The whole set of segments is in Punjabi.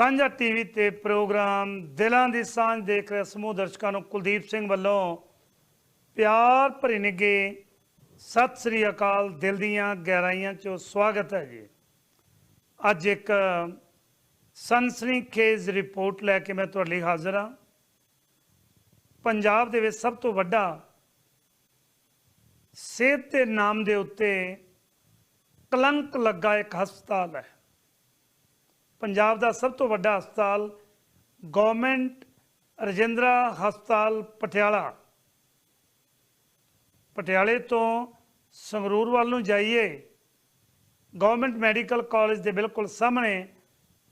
ਸਾਂਝਾ ਟੀਵੀ ਤੇ ਪ੍ਰੋਗਰਾਮ ਦਿਲਾਂ ਦੀ ਸਾਂਝ ਦੇਖ ਰਹੇ ਸਮੂਹ ਦਰਸ਼ਕਾਂ ਨੂੰ ਕੁਲਦੀਪ ਸਿੰਘ ਵੱਲੋਂ ਪਿਆਰ ਭਰੀ ਨਿੱਘੇ ਸਤਿ ਸ੍ਰੀ ਅਕਾਲ, ਦਿਲ ਦੀਆਂ ਗਹਿਰਾਈਆਂ ਚੋਂ ਸਵਾਗਤ ਹੈ ਜੀ। ਅੱਜ ਇੱਕ ਸਨਸਨੀਖੇਜ਼ ਰਿਪੋਰਟ ਲੈ ਕੇ ਮੈਂ ਤੁਹਾਡੇ ਲਈ ਹਾਜ਼ਰ ਹਾਂ। ਪੰਜਾਬ ਦੇ ਵਿੱਚ ਸਭ ਤੋਂ ਵੱਡਾ ਸਿਹਤ ਦੇ ਨਾਮ ਦੇ ਉੱਤੇ ਕਲੰਕ ਲੱਗਾ ਇੱਕ ਹਸਪਤਾਲ ਹੈ। ਪੰਜਾਬ ਦਾ ਸਭ ਤੋਂ ਵੱਡਾ ਹਸਪਤਾਲ, ਗਵਰਨਮੈਂਟ ਰਜਿੰਦਰਾ ਹਸਪਤਾਲ ਪਟਿਆਲਾ। ਪਟਿਆਲੇ ਤੋਂ ਸੰਗਰੂਰ ਵੱਲ ਨੂੰ ਜਾਈਏ, ਗਵਰਨਮੈਂਟ ਮੈਡੀਕਲ ਕਾਲਜ ਦੇ ਬਿਲਕੁਲ ਸਾਹਮਣੇ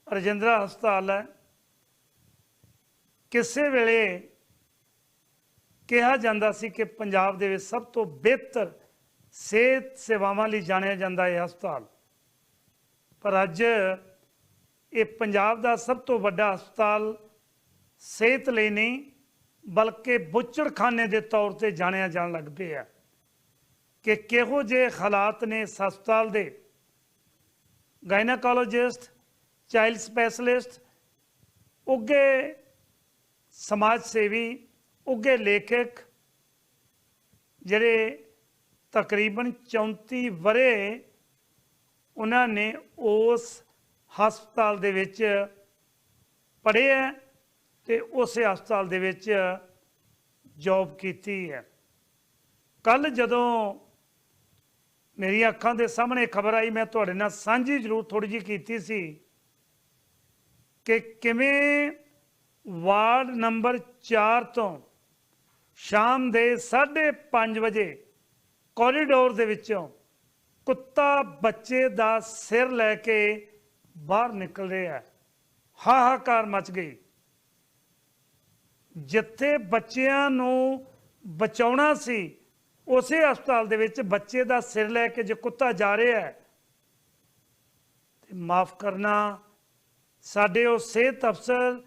ਰਜਿੰਦਰਾ ਹਸਪਤਾਲ ਹੈ। ਕਿਸੇ ਵੇਲੇ ਕਿਹਾ ਜਾਂਦਾ ਸੀ ਕਿ ਪੰਜਾਬ ਦੇ ਵਿੱਚ ਸਭ ਤੋਂ ਬਿਹਤਰ ਸਿਹਤ ਸੇਵਾਵਾਂ ਲਈ ਜਾਣਿਆ ਜਾਂਦਾ ਹੈ ਹਸਪਤਾਲ। ਪਰ ਅੱਜ ਇਹ ਪੰਜਾਬ ਦਾ ਸਭ ਤੋਂ ਵੱਡਾ ਹਸਪਤਾਲ ਸਿਹਤ ਲਈ ਨਹੀਂ, ਬਲਕਿ ਬੁੱਚੜਖਾਨੇ ਦੇ ਤੌਰ ਤੇ ਜਾਣਿਆ ਜਾਣ ਲੱਗ ਪਿਆ ਕਿ ਕਿਹੋ ਜਿਹੇ ਹਾਲਾਤ ਨੇ ਇਸ ਹਸਪਤਾਲ ਦੇ। ਗਾਇਨਾਕੋਲੋਜਿਸਟ, ਚਾਈਲਡ ਸਪੈਸ਼ਲਿਸਟ ਉੱਗੇ ਸਮਾਜ ਸੇਵੀ ਉੱਗੇ ਲੇਖਕ ਜਿਹੜੇ ਤਕਰੀਬਨ 34 ਵਰੇ ਉਹਨਾਂ ਨੇ ਉਸ ਹਸਪਤਾਲ ਦੇ ਵਿੱਚ ਪੜ੍ਹੇ ਹੈ ਤੇ ਉਸੇ ਹਸਪਤਾਲ ਦੇ ਵਿੱਚ ਜੌਬ ਕੀਤੀ ਹੈ। ਕੱਲ ਜਦੋਂ ਮੇਰੀਆਂ ਅੱਖਾਂ ਦੇ ਸਾਹਮਣੇ ਖਬਰ ਆਈ, ਮੈਂ ਤੁਹਾਡੇ ਨਾਲ ਸਾਂਝੀ ਜ਼ਰੂਰ ਥੋੜੀ ਜਿਹੀ ਕੀਤੀ ਸੀ ਕਿ ਕਿਵੇਂ ਵਾਰਡ ਨੰਬਰ 4 ਤੋਂ ਸ਼ਾਮ ਦੇ 5:30 ਵਜੇ ਕੋਰੀਡੋਰ ਦੇ ਵਿੱਚੋਂ ਕੁੱਤਾ ਬੱਚੇ ਦਾ ਸਿਰ ਲੈ ਕੇ ਬਾਹਰ ਨਿਕਲ ਰਿਹਾ ਹੈ ਹਾਹਾਕਾਰ ਮਚ ਗਈ। ਜਿੱਥੇ ਬੱਚਿਆਂ ਨੂੰ ਬਚਾਉਣਾ ਸੀ, ਉਸੇ ਹਸਪਤਾਲ ਦੇ ਵਿੱਚ ਬੱਚੇ ਦਾ ਸਿਰ ਲੈ ਕੇ ਜੇ ਕੁੱਤਾ ਜਾ ਰਿਹਾ ਹੈ, ਤੇ ਮਾਫ ਕਰਨਾ, ਸਾਡੇ ਉਹ ਸਿਹਤ ਅਫਸਰ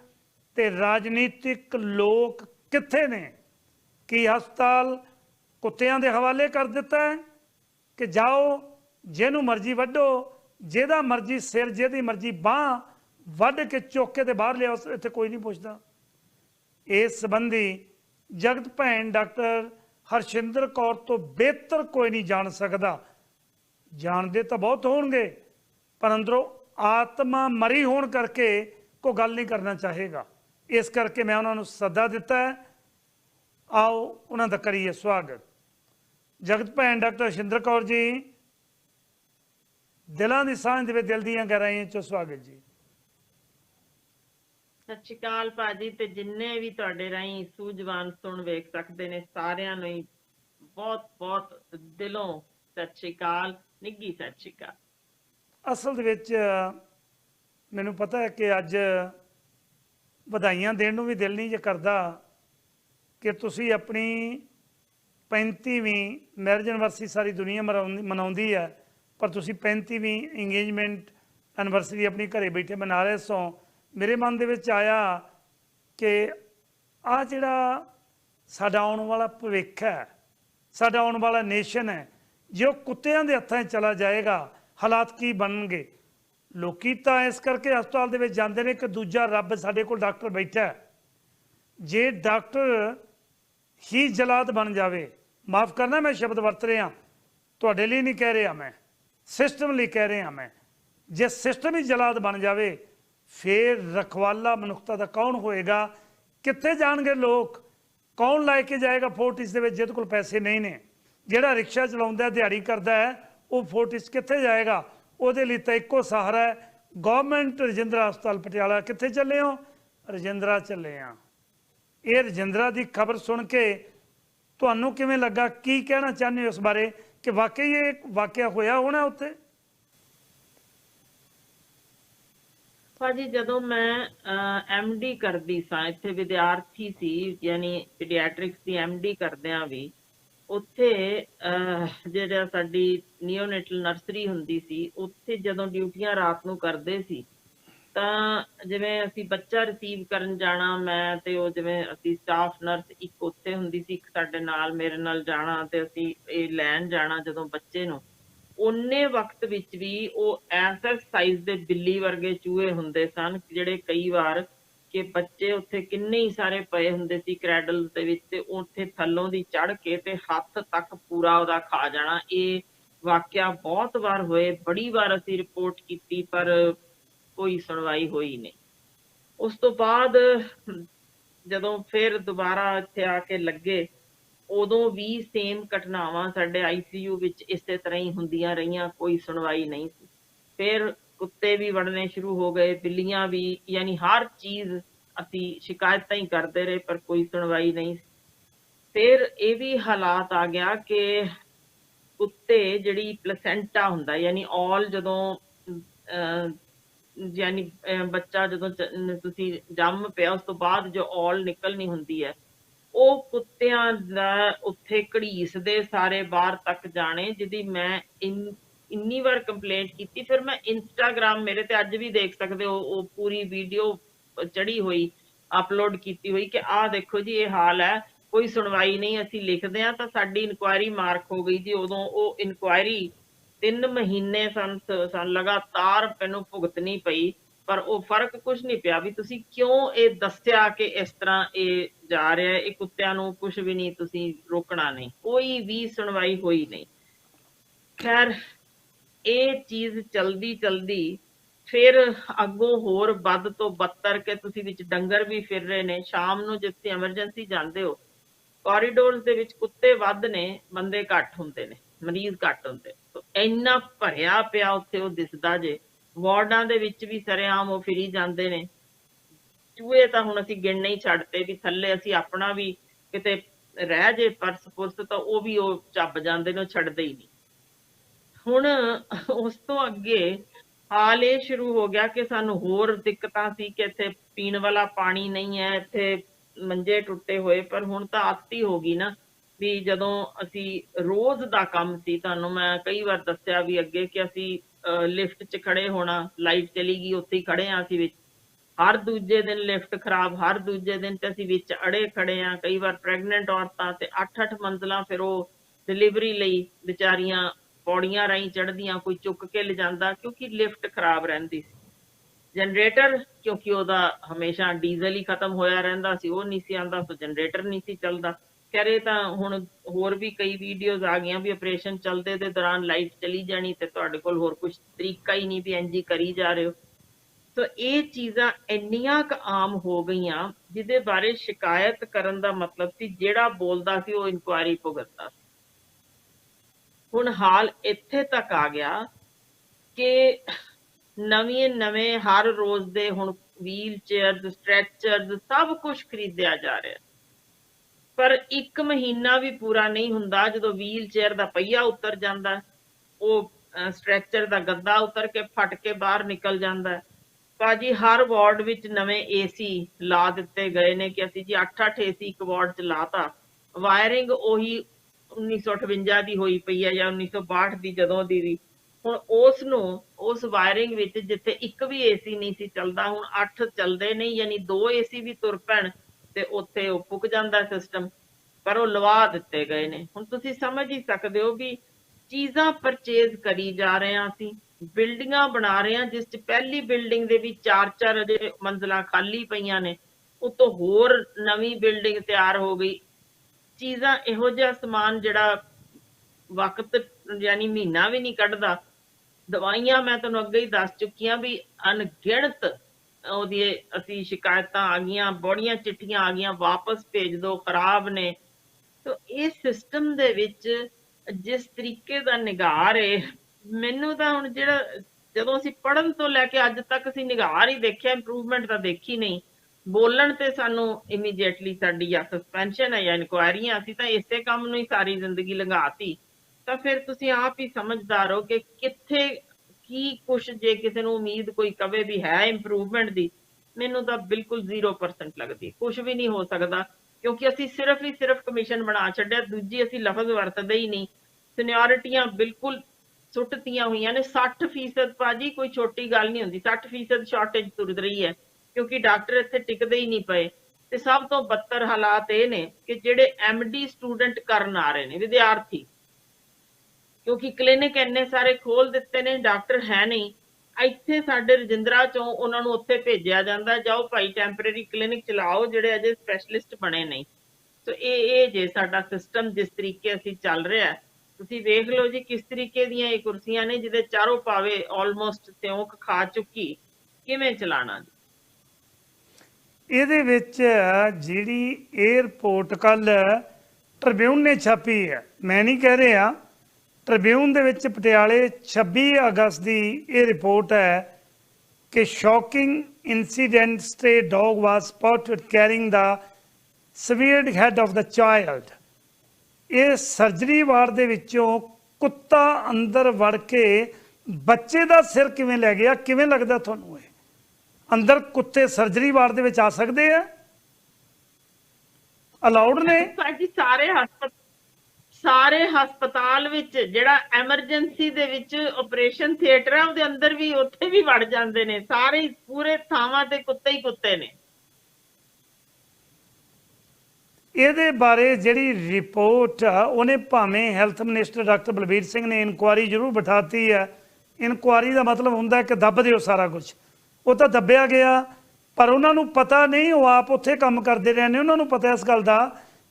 ਤੇ ਰਾਜਨੀਤਿਕ ਲੋਕ ਕਿੱਥੇ ਨੇ? ਕੀ ਹਸਪਤਾਲ ਕੁੱਤਿਆਂ ਦੇ ਹਵਾਲੇ ਕਰ ਦਿੱਤਾ ਹੈ? ਕਿ ਜਾਓ, ਜਿਹਨੂੰ ਮਰਜ਼ੀ ਵੱਢੋ ਜਿਹਦਾ ਮਰਜ਼ੀ ਸਿਰ, ਜਿਹਦੀ ਮਰਜ਼ੀ ਬਾਹ ਵੱਢ ਕੇ ਚੁੱਕ ਤੇ ਬਾਹਰ ਲਿਆਓ ਇੱਥੇ ਕੋਈ ਨਹੀਂ ਪੁੱਛਦਾ। ਇਸ ਸੰਬੰਧੀ ਜਗਤ ਭੈਣ ਡਾਕਟਰ ਹਰਸ਼ਿੰਦਰ ਕੌਰ ਤੋਂ ਬਿਹਤਰ ਕੋਈ ਨਹੀਂ ਜਾਣ ਸਕਦਾ। ਜਾਣਦੇ ਤਾਂ ਬਹੁਤ ਹੋਣਗੇ, ਪਰ ਅੰਦਰੋਂ ਆਤਮਾ ਮਰੀ ਹੋਣ ਕਰਕੇ ਕੋਈ ਗੱਲ ਨਹੀਂ ਕਰਨਾ ਚਾਹੇਗਾ। ਇਸ ਕਰਕੇ ਮੈਂ ਉਹਨਾਂ ਨੂੰ ਸੱਦਾ ਦਿੱਤਾ ਹੈ। ਆਓ, ਉਹਨਾਂ ਦਾ ਕਰੀਏ ਸਵਾਗਤ। ਜਗਤ ਭੈਣ ਡਾਕਟਰ ਹਰਸ਼ਿੰਦਰ ਕੌਰ ਜੀ ਦਿਲਾਂ ਦੀ ਸਾਂਝ ਦੇ ਵਿੱਚ ਦਿਲ ਦੀਆਂ ਗਹਿਰਾਈਆਂ ਚੋਂ ਸਵਾਗਤ ਜੀ। ਸਤਿ ਸ਼੍ਰੀ ਅਕਾਲ ਭਾਜੀ ਤੇ ਜਿੰਨੇ ਵੀ ਤੁਹਾਡੇ ਰਾਹੀਂ ਸੂਝਵਾਨ ਸੁਣ ਵੇਖ ਸਕਦੇ ਨੇ ਸਾਰਿਆਂ ਨੂੰ ਹੀ ਬਹੁਤ ਬਹੁਤ ਦਿਲੋਂ ਸਤਿ ਸ਼੍ਰੀ ਅਕਾਲ ਨਿੱਗੀ ਸਤਿ ਸ਼੍ਰੀ ਅਕਾਲ। ਅਸਲ ਦੇ ਵਿੱਚ ਮੈਨੂੰ ਪਤਾ ਹੈ ਕਿ ਅੱਜ ਵਧਾਈਆਂ ਦੇਣ ਨੂੰ ਵੀ ਦਿਲ ਨਹੀਂ ਜੇ ਕਰਦਾ ਕਿ ਤੁਸੀਂ ਆਪਣੀ 35ਵੀਂ ਮੈਰਿਜ ਐਨਵਰਸਰੀ ਸਾਰੀ ਦੁਨੀਆ ਮਨਾਉਂਦੀ- ਮਨਾਉਂਦੀ ਹੈ। ਪਰ ਤੁਸੀਂ 35ਵੀਂ ਇੰਗੇਜਮੈਂਟ ਐਨਵਰਸਰੀ ਆਪਣੀ ਘਰੇ ਬੈਠੇ ਮਨਾ ਰਹੇ ਸੋ ਮੇਰੇ ਮਨ ਦੇ ਵਿੱਚ ਆਇਆ ਕਿ ਆ ਜਿਹੜਾ ਸਾਡਾ ਆਉਣ ਵਾਲਾ ਭਵਿੱਖ ਹੈ, ਸਾਡਾ ਆਉਣ ਵਾਲਾ ਨੇਸ਼ਨ ਹੈ, ਜੇ ਉਹ ਕੁੱਤਿਆਂ ਦੇ ਹੱਥਾਂ 'ਚ ਚਲਾ ਜਾਏਗਾ, ਹਾਲਾਤ ਕੀ ਬਣਨਗੇ? ਲੋਕੀ ਤਾਂ ਇਸ ਕਰਕੇ ਹਸਪਤਾਲ ਦੇ ਵਿੱਚ ਜਾਂਦੇ ਨੇ ਕਿ ਦੂਜਾ ਰੱਬ ਸਾਡੇ ਕੋਲ ਡਾਕਟਰ ਬੈਠਾ ਜੇ ਡਾਕਟਰ ਹੀ ਜਲਾਦ ਬਣ ਜਾਵੇ, ਮਾਫ ਕਰਨਾ ਮੈਂ ਸ਼ਬਦ ਵਰਤ ਰਿਹਾ, ਤੁਹਾਡੇ ਲਈ ਨਹੀਂ ਕਹਿ ਰਿਹਾ ਮੈਂ। ਸਿਸਟਮ ਲਈ ਕਹਿ ਰਿਹਾ ਮੈਂ। ਜੇ ਸਿਸਟਮ ਹੀ ਜਲਾਦ ਬਣ ਜਾਵੇ, ਫੇਰ ਰਖਵਾਲਾ ਮਨੁੱਖਤਾ ਦਾ ਕੌਣ ਹੋਏਗਾ? ਕਿੱਥੇ ਜਾਣਗੇ ਲੋਕ? ਕੌਣ ਲੈ ਕੇ ਜਾਏਗਾ ਫੋਰਟਿਸ ਦੇ ਵਿੱਚ ਜਿਹਦੇ ਕੋਲ ਪੈਸੇ ਨਹੀਂ ਨੇ? ਜਿਹੜਾ ਰਿਕਸ਼ਾ ਚਲਾਉਂਦਾ, ਦਿਹਾੜੀ ਕਰਦਾ ਹੈ, ਉਹ ਫੋਰਟਿਸ ਕਿੱਥੇ ਜਾਏਗਾ? ਉਹਦੇ ਲਈ ਤਾਂ ਇੱਕੋ ਸਹਾਰਾ ਹੈ ਗਵਰਨਮੈਂਟ ਰਜਿੰਦਰਾ ਹਸਪਤਾਲ ਪਟਿਆਲਾ ਕਿੱਥੇ ਚੱਲੇ ਹੋ? ਰਜਿੰਦਰਾ ਚੱਲੇ ਆ। ਇਹ ਰਜਿੰਦਰਾ ਦੀ ਖਬਰ ਸੁਣ ਕੇ ਤੁਹਾਨੂੰ ਕਿਵੇਂ ਲੱਗਾ? ਕੀ ਕਹਿਣਾ ਚਾਹੁੰਦੇ ਹੋ ਇਸ ਬਾਰੇ? ਕਿ ਵਾਕਈ ਇਹ ਵਾਕਿਆ ਹੋਇਆ ਹੋਣਾ ਉੱਥੇ ਭਾਜੀ ਜਦੋਂ ਮੈਂ ਐਮਡੀ ਕਰਦੀ ਸਾਂ ਇੱਥੇ ਵਿਦਿਆਰਥੀ ਸੀ ਯਾਨੀ ਪੀਡੀਆਟ੍ਰਿਕਸ ਦੀ ਐਮਡੀ ਕਰਦਿਆਂ ਵੀ ਉੱਥੇ ਅਹ, ਜਿਹੜਾ ਸਾਡੀ ਨਿਓਨੇਟਲ ਨਰਸਰੀ ਹੁੰਦੀ ਸੀ ਉੱਥੇ ਜਦੋਂ ਡਿਊਟੀਆਂ ਰਾਤ ਨੂੰ ਕਰਦੇ ਸੀ ਤਾਂ ਜਿਵੇਂ ਅਸੀਂ ਬੱਚਾ ਰਿਸੀਵ ਕਰਨ ਜਾਣਾ, ਮੈਂ ਤੇ ਉਹ ਜਿਵੇਂ ਅਸੀਂ ਸਟਾਫ ਨਰਸ ਇੱਕ ਉੱਥੇ ਹੁੰਦੀ ਸੀ, ਇੱਕ ਸਾਡੇ ਨਾਲ ਮੇਰੇ ਨਾਲ ਜਾਣਾ ਤੇ ਅਸੀਂ ਇਹ ਲੈਣ ਜਾਣਾ ਜਦੋਂ ਬੱਚੇ ਨੂੰ, ਉਹਨੇ ਵਕਤ ਵਿੱਚ ਵੀ ਉਹ ਐਸਾ ਸਾਈਜ਼ ਦੇ ਬਿੱਲੀ ਵਰਗੇ ਚੂਹੇ ਹੁੰਦੇ ਸਨ, ਜਿਹੜੇ ਕਈ ਵਾਰ ਕਿ ਬੱਚੇ ਉੱਥੇ ਕਿੰਨੇ ਹੀ ਸਾਰੇ ਪਏ ਹੁੰਦੇ ਸੀ ਕ੍ਰੈਡਲ ਦੇ ਵਿੱਚ ਤੇ ਉੱਥੇ ਥੱਲੋਂ ਦੀ ਚੜ ਕੇ ਤੇ ਹੱਥ ਤੱਕ ਪੂਰਾ ਉਹਦਾ ਖਾ ਜਾਣਾ। ਇਹ ਵਾਕਿਆ ਬਹੁਤ ਵਾਰ ਹੋਏ, ਬੜੀ ਵਾਰ ਅਸੀਂ ਰਿਪੋਰਟ ਕੀਤੀ ਪਰ ਕੋਈ ਸੁਣਵਾਈ ਹੋਈ ਨਹੀਂ। ਉਸ ਤੋਂ ਬਾਅਦ ਜਦੋਂ ਫਿਰ ਦੁਬਾਰਾ ਇੱਥੇ ਆ ਕੇ ਲੱਗੇ, ਉਦੋਂ ਵੀ ਸੇਮ ਘਟਨਾਵਾਂ ਸਾਡੇ ਆਈਸੀਯੂ ਵਿੱਚ ਇਸੇ ਤਰ੍ਹਾਂ ਹੀ ਹੁੰਦੀਆਂ ਰਹੀਆਂ, ਕੋਈ ਸੁਣਵਾਈ ਨਹੀਂ ਸੀ। ਫਿਰ ਕੁੱਤੇ ਵੀ ਵੜਨੇ ਸ਼ੁਰੂ ਹੋ ਗਏ, ਬਿੱਲੀਆਂ ਵੀ, ਯਾਨੀ ਹਰ ਚੀਜ਼ ਅਸੀਂ ਸ਼ਿਕਾਇਤਾਂ ਹੀ ਕਰਦੇ ਰਹੇ, ਪਰ ਕੋਈ ਸੁਣਵਾਈ ਨਹੀਂ ਸੀ। ਫਿਰ ਇਹ ਵੀ ਹਾਲਾਤ ਆ ਗਿਆ ਕਿ ਕੁੱਤੇ ਜਿਹੜੀ ਪਲੇਸੈਂਟਾ ਹੁੰਦਾ, ਯਾਨੀ ਔਲ ਜਦੋਂ ਯਾਨੀ ਬੱਚਾ ਜਦੋਂ ਤੁਸੀਂ ਜੰਮ ਪਿਆ, ਉਸ ਤੋਂ ਬਾਅਦ ਜੋ ਔਲ ਨਿਕਲਣੀ ਹੁੰਦੀ ਹੈ, ਉਹ ਕੁੱਤਿਆਂ ਦਾ ਉੱਥੇ ਘੜੀਸਦੇ ਸਾਰੇ ਬਾਹਰ ਤੱਕ ਜਾਣੇ, ਜਿਹਦੀ ਮੈਂ ਇਨ- ਇੰਨੀ ਵਾਰ ਕੰਪਲੇਂਟ ਕੀਤੀ, ਫਿਰ ਮੈਂ ਇੰਸਟਾਗ੍ਰam ਮੇਰੇ ਤੇ ਅੱਜ ਵੀ ਦੇਖ ਸਕਦੇ ਹੋ, ਉਹ ਪੂਰੀ ਵੀਡੀਓ ਚੜੀ ਹੋਈ ਅਪਲੋਡ ਕੀਤੀ ਹੋਈ ਕਿ ਆਹ ਦੇਖੋ ਜੀ, ਇਹ ਹਾਲ ਹੈ, ਕੋਈ ਸੁਣਵਾਈ ਨਹੀਂ, ਅਸੀਂ ਲਿਖਦੇ ਆ ਤਾਂ ਸਾਡੀ ਇਨਕੁਆਇਰੀ ਮਾਰਕ ਹੋ ਗਈ ਜੀ, ਉਦੋਂ ਉਹ ਇਨਕੁਆਇਰੀ ਤਿੰਨ ਮਹੀਨੇ ਸਨ ਸਨ, ਲਗਾਤਾਰ ਮੈਨੂੰ ਭੁਗਤਣੀ ਪਈ, ਪਰ ਉਹ ਫ਼ਰਕ ਕੁਝ ਨਹੀਂ ਪਿਆ ਵੀ ਤੁਸੀਂ ਕਿਉਂ ਇਹ ਦੱਸਿਆ ਕਿ ਇਸ ਤਰ੍ਹਾਂ ਇਹ ਜਾ ਰਿਹਾ ਇਹ ਕੁੱਤਿਆਂ ਨੂੰ ਕੁਝ ਵੀ ਨਹੀਂ, ਤੁਸੀਂ ਰੋਕਣਾ ਨਹੀਂ, ਕੋਈ ਵੀ ਸੁਣਵਾਈ ਹੋਈ ਨਹੀਂ। ਖੈਰ, ਇਹ ਚੀਜ਼ ਚਲਦੀ ਚਲਦੀ ਫਿਰ ਅੱਗੋਂ ਹੋਰ ਵੱਧ ਤੋਂ ਬੱਤਰ ਕੇ ਤੁਸੀਂ ਵਿੱਚ ਡੰਗਰ ਵੀ ਫਿਰ ਰਹੇ ਨੇ, ਸ਼ਾਮ ਨੂੰ ਜਿੱਥੇ ਐਮਰਜੈਂਸੀ ਜਾਂਦੇ ਹੋ ਕੋਰੀਡੋਰਸ ਦੇ ਵਿੱਚ ਕੁੱਤੇ ਵੱਧ ਨੇ, ਬੰਦੇ ਘੱਟ ਹੁੰਦੇ ਨੇ, ਮਰੀਜ਼ ਘੱਟ ਹੁੰਦੇ ਇੰਨਾ ਭਰਿਆ ਪਿਆ ਉੱਥੇ ਉਹ ਦਿਸਦਾ ਜੇ। ਵਾਰਡਾਂ ਦੇ ਵਿੱਚ ਵੀ ਸਰੇਆਮ ਉਹ ਫਿਰੀ ਜਾਂਦੇ ਨੇ। ਚੂਹੇ ਤਾਂ ਹੁਣ ਅਸੀਂ ਗਿਣਨੇ ਹੀ ਛੱਡਤੇ ਵੀ ਥੱਲੇ ਅਸੀਂ ਆਪਣਾ ਵੀ ਕਿਤੇ ਰਹਿ ਜੇ ਪਰਸ ਪੁਰਸ ਤਾਂ ਉਹ ਵੀ ਉਹ ਚੱਬ ਜਾਂਦੇ ਨੇ, ਉਹ ਛੱਡਦੇ ਹੀ ਨਹੀਂ। ਹੁਣ ਉਸ ਤੋਂ ਅੱਗੇ ਹਾਲ ਇਹ ਸ਼ੁਰੂ ਹੋ ਗਿਆ ਕਿ ਸਾਨੂੰ ਹੋਰ ਦਿੱਕਤਾਂ ਸੀ ਕਿ ਇੱਥੇ ਪੀਣ ਵਾਲਾ ਪਾਣੀ ਨਹੀਂ ਹੈ, ਇੱਥੇ ਮੰਜੇ ਟੁੱਟੇ ਹੋਏ, ਪਰ ਹੁਣ ਤਾਂ ਆਦਤੀ ਹੋ ਗਈ ਨਾ। ਵੀ ਜਦੋਂ ਅਸੀਂ ਰੋਜ਼ ਦਾ ਕੰਮ ਸੀ, ਤੁਹਾਨੂੰ ਮੈਂ ਕਈ ਵਾਰ ਦੱਸਿਆ ਵੀ ਅੱਗੇ ਕਿ ਅਸੀਂ ਲਿਫਟ 'ਚ ਖੜੇ ਹੋਣਾ, ਲਾਈਟ ਚਲੀ ਗਈ, ਉੱਥੇ ਹੀ ਖੜੇ ਆ ਅਸੀਂ ਵਿੱਚ। ਹਰ ਦੂਜੇ ਦਿਨ ਲਿਫਟ ਖਰਾਬ, ਹਰ ਦੂਜੇ ਦਿਨ ਤੇ ਅਸੀਂ ਵਿੱਚ ਅੜੇ ਖੜੇ ਆ ਕਈ ਵਾਰ ਪ੍ਰੈਗਨੈਂਟ ਔਰਤਾਂ ਤੇ 8-8 ਮੰਜ਼ਲਾਂ ਫਿਰ ਉਹ ਡਿਲੀਵਰੀ ਲਈ ਵਿਚਾਰੀਆਂ ਪੌੜੀਆਂ ਰਾਹੀਂ ਚੜਦੀਆਂ ਕੋਈ ਚੁੱਕ ਕੇ ਲਿਜਾਂਦਾ ਕਿਉਂਕਿ ਲਿਫਟ ਖਰਾਬ ਰਹਿੰਦੀ ਸੀ। ਜਨਰੇਟਰ, ਕਿਉਂਕਿ ਉਹਦਾ ਹਮੇਸ਼ਾ ਡੀਜ਼ਲ ਹੀ ਖਤਮ ਹੋਇਆ ਰਹਿੰਦਾ ਸੀ, ਉਹ ਨਹੀਂ ਸੀ ਆਂਦਾ ਸੋ ਜਨਰੇਟਰ ਨਹੀਂ ਸੀ ਚੱਲਦਾ। ਕਰੇ ਤਾਂ ਹੁਣ ਹੋਰ ਵੀ ਕਈ ਵੀਡੀਓਜ਼ ਆ ਗਈਆਂ ਵੀ ਆਪਰੇਸ਼ਨ ਚੱਲਦੇ ਦੇ ਦੌਰਾਨ ਲਾਈਟ ਚਲੀ ਜਾਣੀ ਤੇ ਤੁਹਾਡੇ ਕੋਲ ਹੋਰ ਕੁਝ ਤਰੀਕਾ ਹੀ ਨਹੀਂ ਵੀ ਇੰਜ ਕਰੀ ਜਾ ਰਹੇ ਹੋ। ਸੋ ਇਹ ਚੀਜ਼ਾਂ ਇੰਨੀਆਂ ਕੁ ਆਮ ਹੋ ਗਈਆਂ ਜਿਹਦੇ ਬਾਰੇ ਸ਼ਿਕਾਇਤ ਕਰਨ ਦਾ ਮਤਲਬ ਸੀ ਜਿਹੜਾ ਬੋਲਦਾ ਸੀ ਉਹ ਇਨਕੁਆਇਰੀ ਭੁਗਤਦਾ ਹੁਣ ਹਾਲ ਇੱਥੇ ਤੱਕ ਆ ਗਿਆ ਕਿ ਨਵੇਂ ਨਵੇਂ ਹਰ ਰੋਜ਼ ਦੇ ਹੁਣ ਵੀਲ ਚੇਅਰਸ ਸਟ੍ਰੈਚਰਸ ਸਭ ਕੁਝ ਖਰੀਦਿਆ ਜਾ ਰਿਹਾ। ਪਰ ਇੱਕ ਮਹੀਨਾ ਵੀ ਪੂਰਾ ਨਹੀਂ ਹੁੰਦਾ ਜਦੋਂ ਵੀਲ ਚੇਅਰ ਦਾ ਪਹੀਆ ਉਤਰ ਜਾਂਦਾ, ਉਹ ਸਟ੍ਰੈਚਰ ਦਾ ਗੱਦਾ ਉਤਰ ਕੇ ਫਟ ਕੇ ਬਾਹਰ ਨਿਕਲ ਜਾਂਦਾ। ਭਾਜੀ, ਹਰ ਵਾਰਡ ਵਿੱਚ ਨਵੇਂ ਏਸੀ ਲਾ ਦਿੱਤੇ ਗਏ ਨੇ ਕਿ ਅਸੀਂ ਜੀ 8-8 ਏਸੀ ਇੱਕ ਵਾਰਡ 'ਚ ਲਾਤਾ। ਵਾਇਰਿੰਗ ਉਹੀ 1958 ਦੀ ਹੋਈ ਪਈ ਹੈ ਜਾਂ 1962 ਦੀ ਜਦੋਂ ਦੀ ਵੀ। ਹੁਣ ਉਸ ਨੂੰ, ਉਸ ਵਾਇਰਿੰਗ ਵਿੱਚ ਜਿੱਥੇ ਇੱਕ ਵੀ ਏਸੀ ਨਹੀਂ ਸੀ ਚੱਲਦਾ, ਹੁਣ 8 ਚੱਲਦੇ ਨਹੀਂ ਯਾਨੀ ਦੋ ਏਸੀ ਵੀ ਤੁਰ ਪੈਣ। ਤੇ ਉੱਥੇ ਉਹ ਪੁੱਕ ਜਾਂਦਾ ਸਿਸਟਮ ਪਰ ਉਹ ਲਵਾ ਦਿੱਤੇ ਗਏ ਨੇ। ਹੁਣ ਤੁਸੀਂ ਸਮਝ ਹੀ ਸਕਦੇ ਹੋ ਵੀ ਚੀਜ਼ਾਂ ਪਰਚੇਜ਼ ਕਰੀ ਜਾ ਰਹੇ ਹਾਂ ਅਸੀਂ, ਬਿਲਡਿੰਗਾਂ ਬਣਾ ਰਹੇ ਹਾਂ, ਜਿਸ ਚ ਪਹਿਲੀ ਬਿਲਡਿੰਗ ਦੇ ਵੀ ਚਾਰ ਚਾਰ ਅਜੇ ਮੰਜ਼ਲਾਂ ਖਾਲੀ ਪਈਆਂ ਨੇ, ਉਤੋਂ ਹੋਰ ਨਵੀਂ ਬਿਲਡਿੰਗ ਤਿਆਰ ਹੋ ਗਈ। ਚੀਜ਼ਾਂ ਇਹੋ ਜਿਹਾ ਸਮਾਨ ਜਿਹੜਾ ਵਕਤ, ਯਾਨੀ ਮਹੀਨਾ ਵੀ ਨਹੀਂ ਕੱਢਦਾ। ਦਵਾਈਆਂ ਮੈਂ ਤੁਹਾਨੂੰ ਅੱਗੇ ਹੀ ਦੱਸ ਚੁੱਕੀ ਹਾਂ ਵੀ ਅਣਗਿਣਤ ਉਹਦੀ ਅਸੀਂ ਸ਼ਿਕਾਇਤਾਂ ਆ ਗਈਆਂ, ਬੜੀਆਂ ਚਿੱਠੀਆਂ ਆ ਗਈਆਂ, ਵਾਪਸ ਭੇਜ ਦਿਓ ਖਰਾਬ ਨੇ। ਤੋ ਇਹ ਸਿਸਟਮ ਦੇ ਵਿੱਚ ਜਿਸ ਤਰੀਕੇ ਦਾ ਨਿਗਾਰ ਹੈ ਮੈਨੂੰ ਤਾਂ ਹੁਣ ਜਿਹੜਾ, ਜਦੋਂ ਅਸੀਂ ਪੜਨ ਤੋਂ ਲੈ ਕੇ ਅੱਜ ਤੱਕ ਅਸੀਂ ਨਿਗਾਰ ਹੀ ਦੇਖਿਆ ਇੰਪਰੂਵਮੈਂਟ ਤਾਂ ਦੇਖੀ ਨਹੀਂ, ਬੋਲਣ ਤੇ ਸਾਨੂੰ ਇਮੀਡੀਏਟਲੀ ਸਾਡੀ ਜਾਂ ਸਸਪੈਂਸ਼ਨ ਹੈ ਜਾਂ ਇਨਕੁਆਇਰੀਆਂ ਅਸੀਂ ਤਾਂ ਇਸੇ ਕੰਮ ਨੂੰ ਹੀ ਸਾਰੀ ਜ਼ਿੰਦਗੀ ਲੰਘਾਤੀ। ਤਾਂ ਫਿਰ ਤੁਸੀਂ ਆਪ ਹੀ ਸਮਝਦਾਰ ਹੋ ਕਿ ਕਿੱਥੇ ਕੀ ਕੁਛ ਜੇ ਕਿਸੇ ਨੂੰ ਉਮੀਦ ਕੋਈ ਕਵੇ ਵੀ ਹੈ ਇੰਪਰੂਵਮੈਂਟ ਦੀ, ਮੈਨੂੰ ਤਾਂ ਬਿਲਕੁਲ 0% ਲੱਗਦੀ ਕੁਝ ਵੀ ਨਹੀਂ ਹੋ ਸਕਦਾ, ਕਿਉਂਕਿ ਅਸੀਂ ਸਿਰਫ ਹੀ ਸਿਰਫ ਕਮਿਸ਼ਨ ਬਣਾ ਛੱਡਿਆ, ਦੂਜੀ ਅਸੀਂ ਲਫ਼ਜ਼ ਵਰਤਦੇ ਹੀ ਨਹੀਂ ਸੀਨੀਅਰਿਟੀਆਂ ਬਿਲਕੁਲ ਸੁੱਟਤੀਆਂ ਹੋਈਆਂ ਨੇ 60% ਭਾਜੀ ਕੋਈ ਛੋਟੀ ਗੱਲ ਨਹੀਂ ਹੁੰਦੀ 60% ਸ਼ਾਰਟੇਜ ਤੁਰ ਰਹੀ ਹੈ, ਕਿਉਂਕਿ ਡਾਕਟਰ ਇੱਥੇ ਟਿਕਦੇ ਹੀ ਨਹੀਂ ਪਏ, ਤੇ ਸਭ ਤੋਂ ਬੱਤਰ ਹਾਲਾਤ ਇਹ ਨੇ ਕਿ ਜਿਹੜੇ ਐਮਡੀ ਸਟੂਡੈਂਟ ਕਰਨ ਆ ਰਹੇ ਨੇ, ਵਿਦਿਆਰਥੀ ਕਿਉਂਕਿ ਕਲੀਨਿਕ ਇੰਨੇ ਸਾਰੇ ਖੋਲ ਦਿੱਤੇ ਨੇ ਡਾਕਟਰ ਹੈ ਨਹੀਂ। ਇੱਥੇ ਸਾਡੇ ਰਜਿੰਦਰਾ ਚੋਂ ਉਹਨਾਂ ਨੂੰ ਉੱਥੇ ਭੇਜਿਆ ਜਾਂਦਾ, ਜਾਓ ਭਾਈ ਟੈਂਪਰੇਰੀ ਕਲੀਨਿਕ ਚਲਾਓ, ਜਿਹੜੇ ਅਜੇ ਸਪੈਸ਼ਲਿਸਟ ਬਣੇ ਨਹੀਂ। ਸੋ ਇਹ ਇਹ ਜੇ ਸਾਡਾ ਸਿਸਟਮ ਜਿਸ ਤਰੀਕੇ ਅਸੀਂ ਚੱਲ ਰਿਹਾ ਤੁਸੀਂ ਵੇਖ ਲਓ ਜੀ ਕਿਸ ਤਰੀਕੇ ਦੀਆਂ ਇਹ ਕੁਰਸੀਆਂ ਨੇ, ਜਿਹਦੇ ਚਾਰੋਂ ਪਾਵੇ ਆਲਮੋਸਟ ਸਿਉਂਕ ਖਾ ਚੁੱਕੀ, ਕਿਵੇਂ ਚਲਾਣਾ ਜੀ? ਇਹਦੇ ਵਿੱਚ ਜਿਹੜੀ 에ਅਰਪੋਰਟ ਕੱਲ ਟ੍ਰਿਬਿਊਨ ਨੇ ਛਾਪੀ ਹੈ। ਮੈਂ ਨਹੀਂ ਕਹਿ ਰਿਹਾ ਟ੍ਰਿਬਿਊਨ ਦੇ ਵਿੱਚ ਪਟਿਆਲੇ 26 ਅਗਸਤ ਦੀ ਇਹ ਰਿਪੋਰਟ ਹੈ ਕਿ shocking incident stray dog was spotted carrying the severed head of the child. ਇਹ ਸਰਜਰੀ ਵਾਰਡ ਦੇ ਵਿੱਚੋਂ ਕੁੱਤਾ ਅੰਦਰ ਵੜ ਕੇ ਬੱਚੇ ਦਾ ਸਿਰ ਕਿਵੇਂ ਲੈ ਗਿਆ, ਕਿਵੇਂ ਲੱਗਦਾ ਤੁਹਾਨੂੰ ਇਹ? ਅੰਦਰ ਕੁੱਤੇ ਸਰਜਰੀ ਵਾਰਡ ਦੇ ਵਿੱਚ ਆ ਸਕਦੇ ਆ? ਅਲਾਉਡ ਨੇ? ਸਾਰੇ ਹਸਪਤਾਲ ਸਾਰੇ ਹਸਪਤਾਲ ਵਿੱਚ ਜਿਹੜਾ ਐਮਰਜੈਂਸੀ ਦੇ ਵਿੱਚ ਆਪਰੇਸ਼ਨ ਥੀਏਟਰ ਆ ਉਹਦੇ ਅੰਦਰ ਵੀ ਉੱਥੇ ਵੀ ਵੜ ਜਾਂਦੇ ਨੇ, ਸਾਰੇ ਪੂਰੇ ਥਾਵਾਂ ਤੇ ਕੁੱਤੇ ਹੀ ਕੁੱਤੇ ਨੇ। ਇਹਦੇ ਬਾਰੇ ਜਿਹੜੀ ਰਿਪੋਰਟ ਆ, ਉਹਨੇ ਭਾਵੇਂ health minister doctor Balbir Singh ਨੇ ਇਨਕੁਆਰੀ ਜ਼ਰੂਰ ਬਿਠਾਤੀ ਹੈ ਇਨਕੁਆਰੀ ਦਾ ਮਤਲਬ ਹੁੰਦਾ ਕਿ ਦੱਬ ਦਿਓ ਸਾਰਾ ਕੁਝ ਉਹ ਤਾਂ ਦੱਬਿਆ ਗਿਆ, ਪਰ ਉਹਨਾਂ ਨੂੰ ਪਤਾ ਨਹੀਂ, ਉਹ ਆਪ ਉੱਥੇ ਕੰਮ ਕਰਦੇ ਰਹੇ ਨੇ, ਉਹਨਾਂ ਨੂੰ ਪਤਾ ਇਸ ਗੱਲ ਦਾ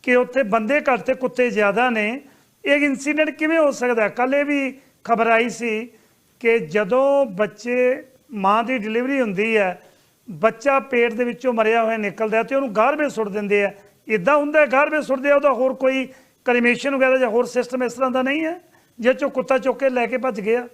ਕਿ ਉੱਥੇ ਬੰਦੇ ਘੱਟ ਤੇ ਕੁੱਤੇ ਜ਼ਿਆਦਾ ਨੇ। ਇਹ ਇਨਸੀਡੈਂਟ ਕਿਵੇਂ ਹੋ ਸਕਦਾ? ਕੱਲ ਇਹ ਵੀ ਖਬਰ ਆਈ ਸੀ ਕਿ ਜਦੋਂ ਬੱਚੇ ਮਾਂ ਦੀ ਡਿਲੀਵਰੀ ਹੁੰਦੀ ਹੈ, ਬੱਚਾ ਪੇਟ ਦੇ ਵਿੱਚੋਂ ਮਰਿਆ ਹੋਇਆ ਨਿਕਲਦਾ ਹੈ ਤੇ ਉਹਨੂੰ ਗਾਰਬੇਜ ਸੁੱਟ ਦਿੰਦੇ ਆ। ਇਦਾਂ ਹੁੰਦਾ ਗਾਰਬੇਜ ਸੁੱਟਦੇ ਆ, ਉਹਦਾ ਹੋਰ ਕੋਈ ਕ੍ਰੀਮੇਸ਼ਨ ਵਗੈਰਾ ਜਾਂ ਹੋਰ ਸਿਸਟਮ ਇਸ ਤਰ੍ਹਾਂ ਦਾ ਨਹੀਂ ਹੈ ਜੇ ਚੋਂ ਕੁੱਤਾ ਚੁੱਕ ਕੇ ਲੈ ਕੇ ਭੱਜ ਗਿਆ।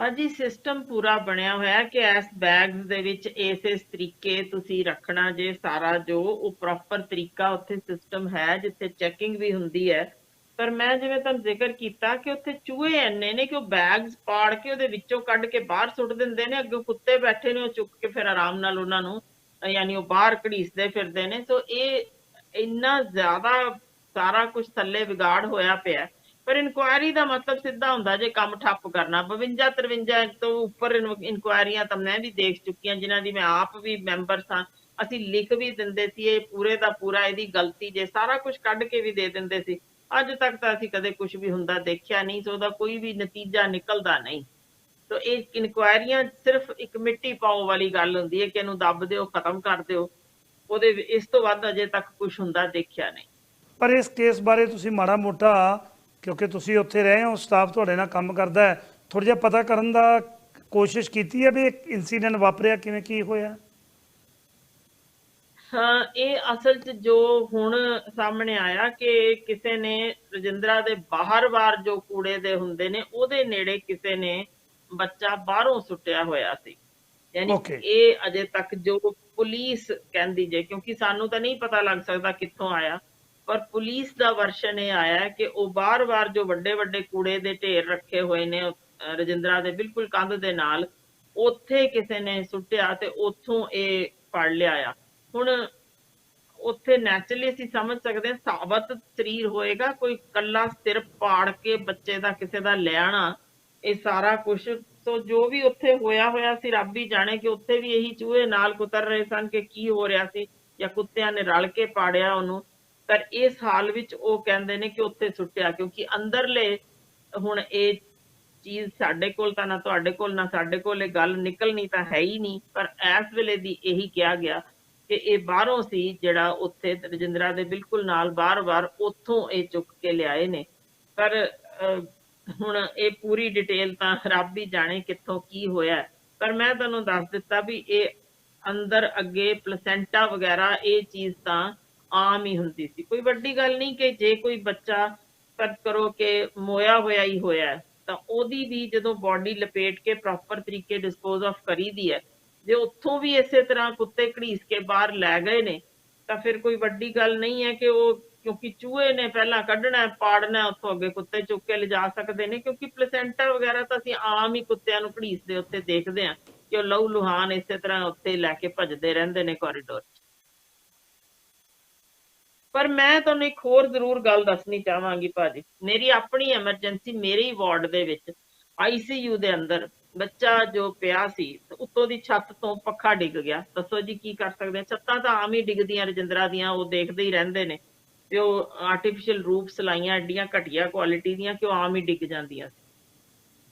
ਹਾਂਜੀ ਸਿਸਟਮ ਪੂਰਾ ਬਣਿਆ ਹੋਇਆ ਕਿ ਇਸ ਬੈਗਸ ਦੇ ਵਿੱਚ ਇਸ ਇਸ ਤਰੀਕੇ ਤੁਸੀਂ ਰੱਖਣਾ ਜੇ ਸਾਰਾ ਜੋ ਉਹ ਪ੍ਰੋਪਰ ਤਰੀਕਾ ਉੱਥੇ ਸਿਸਟਮ ਹੈ, ਜਿੱਥੇ ਚੈਕਿੰਗ ਵੀ ਹੁੰਦੀ ਹੈ। ਪਰ ਮੈਂ ਜਿਵੇਂ ਤੁਹਾਨੂੰ ਜ਼ਿਕਰ ਕੀਤਾ ਕਿ ਉੱਥੇ ਚੂਹੇ ਐਨੇ ਨੇ ਕਿ ਉਹ ਬੈਗਸ ਪਾੜ ਕੇ ਉਹਦੇ ਵਿੱਚੋਂ ਕੱਢ ਕੇ ਬਾਹਰ ਸੁੱਟ ਦਿੰਦੇ ਨੇ, ਅੱਗੇ ਕੁੱਤੇ ਬੈਠੇ ਨੇ, ਉਹ ਚੁੱਕ ਕੇ ਫਿਰ ਆਰਾਮ ਨਾਲ ਉਹਨਾਂ ਨੂੰ, ਯਾਨੀ ਉਹ ਬਾਹਰ ਘੜੀਸਦੇ ਫਿਰਦੇ ਨੇ। ਸੋ ਇਹ ਇੰਨਾ ਜ਼ਿਆਦਾ ਸਾਰਾ ਕੁਝ ਥੱਲੇ ਵਿਗਾੜ ਹੋਇਆ ਪਿਆ ਪਰ ਇਨਕੁਆਇਰੀ ਦਾ ਮਤਲਬ ਸਿੱਧਾ ਹੁੰਦਾ ਜੇ ਕੰਮ ਠੱਪ ਕਰਨਾ। 52 53 ਤੋਂ ਉੱਪਰ ਇਨਕੁਆਇਰੀਆਂ ਤਾਂ ਮੈਂ ਵੀ ਦੇਖ ਚੁੱਕੀ ਹਾਂ ਜਿਨ੍ਹਾਂ ਦੀ ਮੈਂ ਆਪ ਵੀ ਮੈਂਬਰ ਸਾਂ ਅਸੀਂ ਲਿਖ ਵੀ ਦਿੰਦੇ ਸੀ, ਇਹ ਪੂਰੇ ਦਾ ਪੂਰਾ ਇਹਦੀ ਗਲਤੀ ਜੇ ਸਾਰਾ ਕੁਝ ਕੱਢ ਕੇ ਵੀ ਦੇ ਦਿੰਦੇ ਸੀ। ਅੱਜ ਤੱਕ ਤਾਂ ਅਸੀਂ ਕਦੇ ਕੁਝ ਵੀ ਹੁੰਦਾ ਦੇਖਿਆ ਨਹੀਂ, ਸੋ ਉਹਦਾ ਕੋਈ ਵੀ ਨਤੀਜਾ ਨਿਕਲਦਾ ਨਹੀਂ। ਤੋ ਇਹ ਇਨਕੁਆਇਰੀਆਂ ਸਿਰਫ ਇੱਕ ਮਿੱਟੀ ਪਾਓ ਵਾਲੀ ਗੱਲ ਹੁੰਦੀ ਹੈ ਕਿ ਇਹਨੂੰ ਦੱਬ ਦਿਓ, ਖਤਮ ਕਰ ਦਿਓ। ਉਹਦੇ ਇਸ ਤੋਂ ਵੱਧ ਅਜੇ ਤੱਕ ਕੁਝ ਹੁੰਦਾ ਦੇਖਿਆ ਨਹੀਂ। ਪਰ ਇਸ ਕੇਸ ਬਾਰੇ ਤੁਸੀਂ ਮਾੜਾ ਮੋਟਾ ਕਿਉਂਕਿ ਤੁਸੀਂ ਉੱਥੇ ਰਹੇ ਹੋ ਸਟਾਫ ਤੁਹਾਡੇ ਨਾਲ ਕੰਮ ਕਰਦਾ ਹੈ। ਥੋੜਾ ਜਿਹਾ ਪਤਾ ਕਰਨ ਦਾ ਕੋਸ਼ਿਸ਼ ਕੀਤੀ ਹੈ ਵੀ ਇੱਕ ਇਨਸੀਡੈਂਟ ਵਾਪਰਿਆ ਕਿਵੇਂ ਕੀ ਹੋਇਆ? ਹਾਂ ਇਹ ਅਸਲ 'ਚ ਜੋ ਹੁਣ ਸਾਹਮਣੇ ਆਇਆ ਕਿ ਕਿਸੇ ਨੇ ਰਜਿੰਦਰਾ ਦੇ ਬਾਹਰ-ਬਾਹਰ ਜੋ ਕੂੜੇ ਦੇ ਹੁੰਦੇ ਨੇ ਉਹਦੇ ਨੇੜੇ ਕਿਸੇ ਨੇ ਬੱਚਾ ਬਾਹਰੋਂ ਸੁੱਟਿਆ ਹੋਇਆ ਸੀ। ਯਾਨੀ. ਇਹ ਅਜੇ ਤੱਕ ਜੋ ਪੁਲਿਸ ਕਹਿੰਦੀ ਜੇ ਕਿਉਂਕਿ ਸਾਨੂੰ ਤਾਂ ਨਹੀਂ ਪਤਾ ਲੱਗ ਸਕਦਾ ਕਿੱਥੋਂ ਆਇਆ। ਪਰ ਪੁਲਿਸ ਦਾ ਵਰਸ਼ਨ ਇਹ ਆਇਆ ਕਿ ਉਹ ਬਾਰ-ਬਾਰ ਜੋ ਵੱਡੇ-ਵੱਡੇ ਕੂੜੇ ਦੇ ਢੇਰ ਰੱਖੇ ਹੋਏ ਨੇ ਰਜਿੰਦਰਾ ਦੇ ਬਿਲਕੁਲ ਕੰਧ ਦੇ ਨਾਲ, ਉੱਥੇ ਕਿਸੇ ਨੇ ਸੁੱਟਿਆ ਤੇ ਉੱਥੋਂ ਇਹ ਫੜ ਲਿਆ ਆ। ਹੁਣ ਉੱਥੇ ਨੈਚੁਰਲੀ ਅਸੀਂ ਸਮਝ ਸਕਦੇ ਹਾਂ ਸਾਬਤ ਸਰੀਰ ਹੋਏਗਾ, ਕੋਈ ਕੱਲਾ ਸਿਰ ਪਾੜ ਕੇ ਬੱਚੇ ਦਾ ਕਿਸੇ ਦਾ ਲੈਣਾ ਇਹ ਸਾਰਾ ਕੁਝ ਸੋ ਜੋ ਵੀ ਉੱਥੇ ਹੋਇਆ ਹੋਇਆ ਸੀ, ਰੱਬ ਹੀ ਜਾਣੇ ਕਿ ਉੱਥੇ ਵੀ ਇਹੀ ਚੂਹੇ ਨਾਲ ਕੁਤਰ ਰਹੇ ਸਨ ਕਿ ਕੀ ਹੋ ਰਿਹਾ ਸੀ, ਜਾਂ ਕੁੱਤਿਆਂ ਨੇ ਰਲ ਕੇ ਪਾੜਿਆ ਉਹਨੂੰ। ਪਰ ਇਸ ਹਾਲ ਵਿੱਚ ਉਹ ਕਹਿੰਦੇ ਨੇ ਕਿ ਉੱਥੇ ਸੁੱਟਿਆ, ਕਿਉਂਕਿ ਅੰਦਰਲੇ ਹੁਣ ਇਹ ਚੀਜ਼ ਸਾਡੇ ਕੋਲ ਤਾਂ ਨਾ ਤੁਹਾਡੇ ਕੋਲ, ਨਾ ਸਾਡੇ ਕੋਲ, ਇਹ ਗੱਲ ਨਿਕਲਣੀ ਤਾਂ ਹੈ ਹੀ ਨਹੀਂ। ਪਰ ਇਸ ਵੇਲੇ ਦੀ ਇਹੀ ਕਿਹਾ ਗਿਆ ਕਿ ਇਹ ਬਾਹਰੋਂ ਸੀ ਜਿਹੜਾ ਉੱਥੇ ਰਜਿੰਦਰਾ ਦੇ ਬਿਲਕੁਲ ਨਾਲ ਬਾਰ-ਬਾਰ ਉੱਥੋਂ ਇਹ ਚੁੱਕ ਕੇ ਲਿਆਏ ਨੇ। ਪਰ ਹੁਣ ਇਹ ਪੂਰੀ ਡਿਟੇਲ ਤਾਂ ਰੱਬ ਹੀ ਜਾਣੇ ਕਿੱਥੋਂ ਕੀ ਹੋਇਆ ਪਰ ਮੈਂ ਤੁਹਾਨੂੰ ਦੱਸ ਦਿੱਤਾ ਵੀ ਇਹ ਅੰਦਰ ਅੱਗੇ ਪਲਸੈਂਟਾ ਵਗੈਰਾ ਇਹ ਚੀਜ਼ ਤਾਂ ਆਮ ਹੀ ਹੁੰਦੀ ਸੀ। ਕੋਈ ਵੱਡੀ ਗੱਲ ਨਹੀਂ ਕਿ ਜੇ ਕੋਈ ਬੱਚਾ ਫਰਜ਼ ਕਰੋ ਕਿ ਮੋਇਆ ਹੋਇਆ ਹੀ ਹੋਇਆ ਤਾਂ ਉਹਦੀ ਵੀ ਜਦੋਂ ਬਾਡੀ ਲਪੇਟ ਕੇ ਪ੍ਰੋਪਰ ਤਰੀਕੇ ਡਿਸਪੋਜ਼ ਆਫ ਕਰੀਦੀ ਹੈ ਜੇ ਉੱਥੋਂ ਵੀ ਇਸੇ ਤਰ੍ਹਾਂ ਕੁੱਤੇ ਘੜੀਸ ਕੇ ਬਾਹਰ ਲੈ ਗਏ ਨੇ ਤਾਂ ਫਿਰ ਕੋਈ ਵੱਡੀ ਗੱਲ ਨਹੀਂ ਹੈ ਕਿ ਉਹ ਕਿਉਂਕਿ ਚੂਹੇ ਨੇ ਪਹਿਲਾਂ ਕੱਢਣਾ ਪਾੜਨਾ ਹੈ, ਉੱਥੋਂ ਅੱਗੇ ਕੁੱਤੇ ਚੁੱਕ ਕੇ ਲਿਜਾ ਸਕਦੇ ਨੇ ਕਿਉਂਕਿ ਪਲੇਸੈਂਟਾ ਵਗੈਰਾ ਤਾਂ ਅਸੀਂ ਆਮ ਹੀ ਕੁੱਤਿਆਂ ਨੂੰ ਘੜੀਸਦੇ ਉੱਤੇ ਦੇਖਦੇ ਹਾਂ ਕਿ ਉਹ ਲਹੂ ਲੁਹਾਨ ਇਸੇ ਤਰ੍ਹਾਂ ਉੱਤੇ ਲੈ ਕੇ ਭੱਜਦੇ ਰਹਿੰਦੇ ਨੇ ਕੋਰੀਡੋਰ 'ਚ। ਪਰ ਮੈਂ ਤੁਹਾਨੂੰ ਇੱਕ ਹੋਰ ਜ਼ਰੂਰ ਗੱਲ ਦੱਸਣੀ ਚਾਹਾਂਗੀ ਭਾਜੀ। ਮੇਰੀ ਆਪਣੀ ਐਮਰਜੈਂਸੀ ਮੇਰੇ ਹੀ ਵਾਰਡ ਦੇ ਵਿੱਚ ਆਈਸੀਯੂ ਦੇ ਅੰਦਰ ਬੱਚਾ ਜੋ ਪਿਆ ਸੀ, ਉੱਤੋਂ ਦੀ ਛੱਤ ਤੋਂ ਪੱਖਾ ਡਿੱਗ ਗਿਆ। ਦੱਸੋ ਜੀ ਕੀ ਕਰ ਸਕਦੇ ਹਾਂ ਛੱਤਾਂ ਤਾਂ ਆਮ ਹੀ ਡਿੱਗਦੀਆਂ ਰਜਿੰਦਰਾ ਦੀਆਂ, ਉਹ ਦੇਖਦੇ ਹੀ ਰਹਿੰਦੇ ਨੇ ਤੇ ਉਹ ਆਰਟੀਫੀਸ਼ੀਅਲ ਰੂਪ ਸਲਾਈਆਂ ਐਡੀਆਂ ਘਟੀਆ ਕੁਆਲਿਟੀ ਦੀਆਂ ਕਿ ਉਹ ਆਮ ਹੀ ਡਿੱਗ ਜਾਂਦੀਆਂ ਸੀ।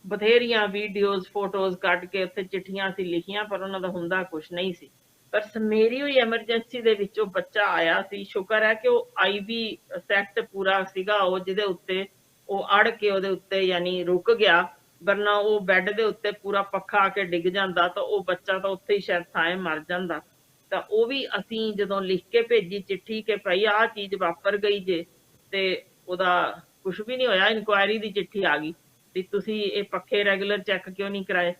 ਬਥੇਰੀਆਂ ਵੀਡੀਓਜ਼ ਫੋਟੋਜ਼ ਕੱਢ ਕੇ ਉੱਥੇ ਚਿੱਠੀਆਂ ਸੀ ਲਿਖੀਆਂ, ਪਰ ਉਹਨਾਂ ਦਾ ਹੁੰਦਾ ਕੁਝ ਨਹੀਂ ਸੀ। ਪਰ ਮੇਰੀ ਹੋਈ ਐਮਰਜੈਂਸੀ ਦੇ ਵਿੱਚ ਉਹ ਬੱਚਾ ਆਇਆ ਸੀ। ਸ਼ੁਕਰ ਹੈ ਕਿ ਉਹ ਆਈਵੀ ਸੈਟ ਪੂਰਾ ਸੀਗਾ, ਉਹ ਜਿਹਦੇ ਉੱਤੇ, ਉਹ ਅੜ ਕੇ ਉਹਦੇ ਉੱਤੇ ਯਾਨੀ ਰੁਕ ਗਿਆ। ਵਰਨਾ ਉਹ ਬੈੱਡ ਦੇ ਉੱਤੇ ਪੂਰਾ ਪੱਖਾ ਆ ਕੇ ਡਿੱਗ ਜਾਂਦਾ ਤਾਂ ਉਹ ਬੱਚਾ ਤਾਂ ਉੱਥੇ ਹੀ ਸ਼ਾਇਦ ਥਾਂ ਮਰ ਜਾਂਦਾ। ਤਾਂ ਉਹ ਵੀ ਅਸੀਂ ਜਦੋਂ ਲਿਖ ਕੇ ਭੇਜੀ ਚਿੱਠੀ ਕਿ ਭਾਈ ਆਹ ਚੀਜ਼ ਵਾਪਰ ਗਈ ਜੇ ਤੇ ਉਹਦਾ ਕੁਝ ਵੀ ਨਹੀਂ ਹੋਇਆ ਇਨਕੁਆਇਰੀ ਦੀ ਚਿੱਠੀ ਆ ਗਈ ਵੀ ਤੁਸੀਂ ਇਹ ਪੱਖੇ ਰੈਗੂਲਰ ਚੈੱਕ ਕਿਉਂ ਨਹੀਂ ਕਰਾਏ?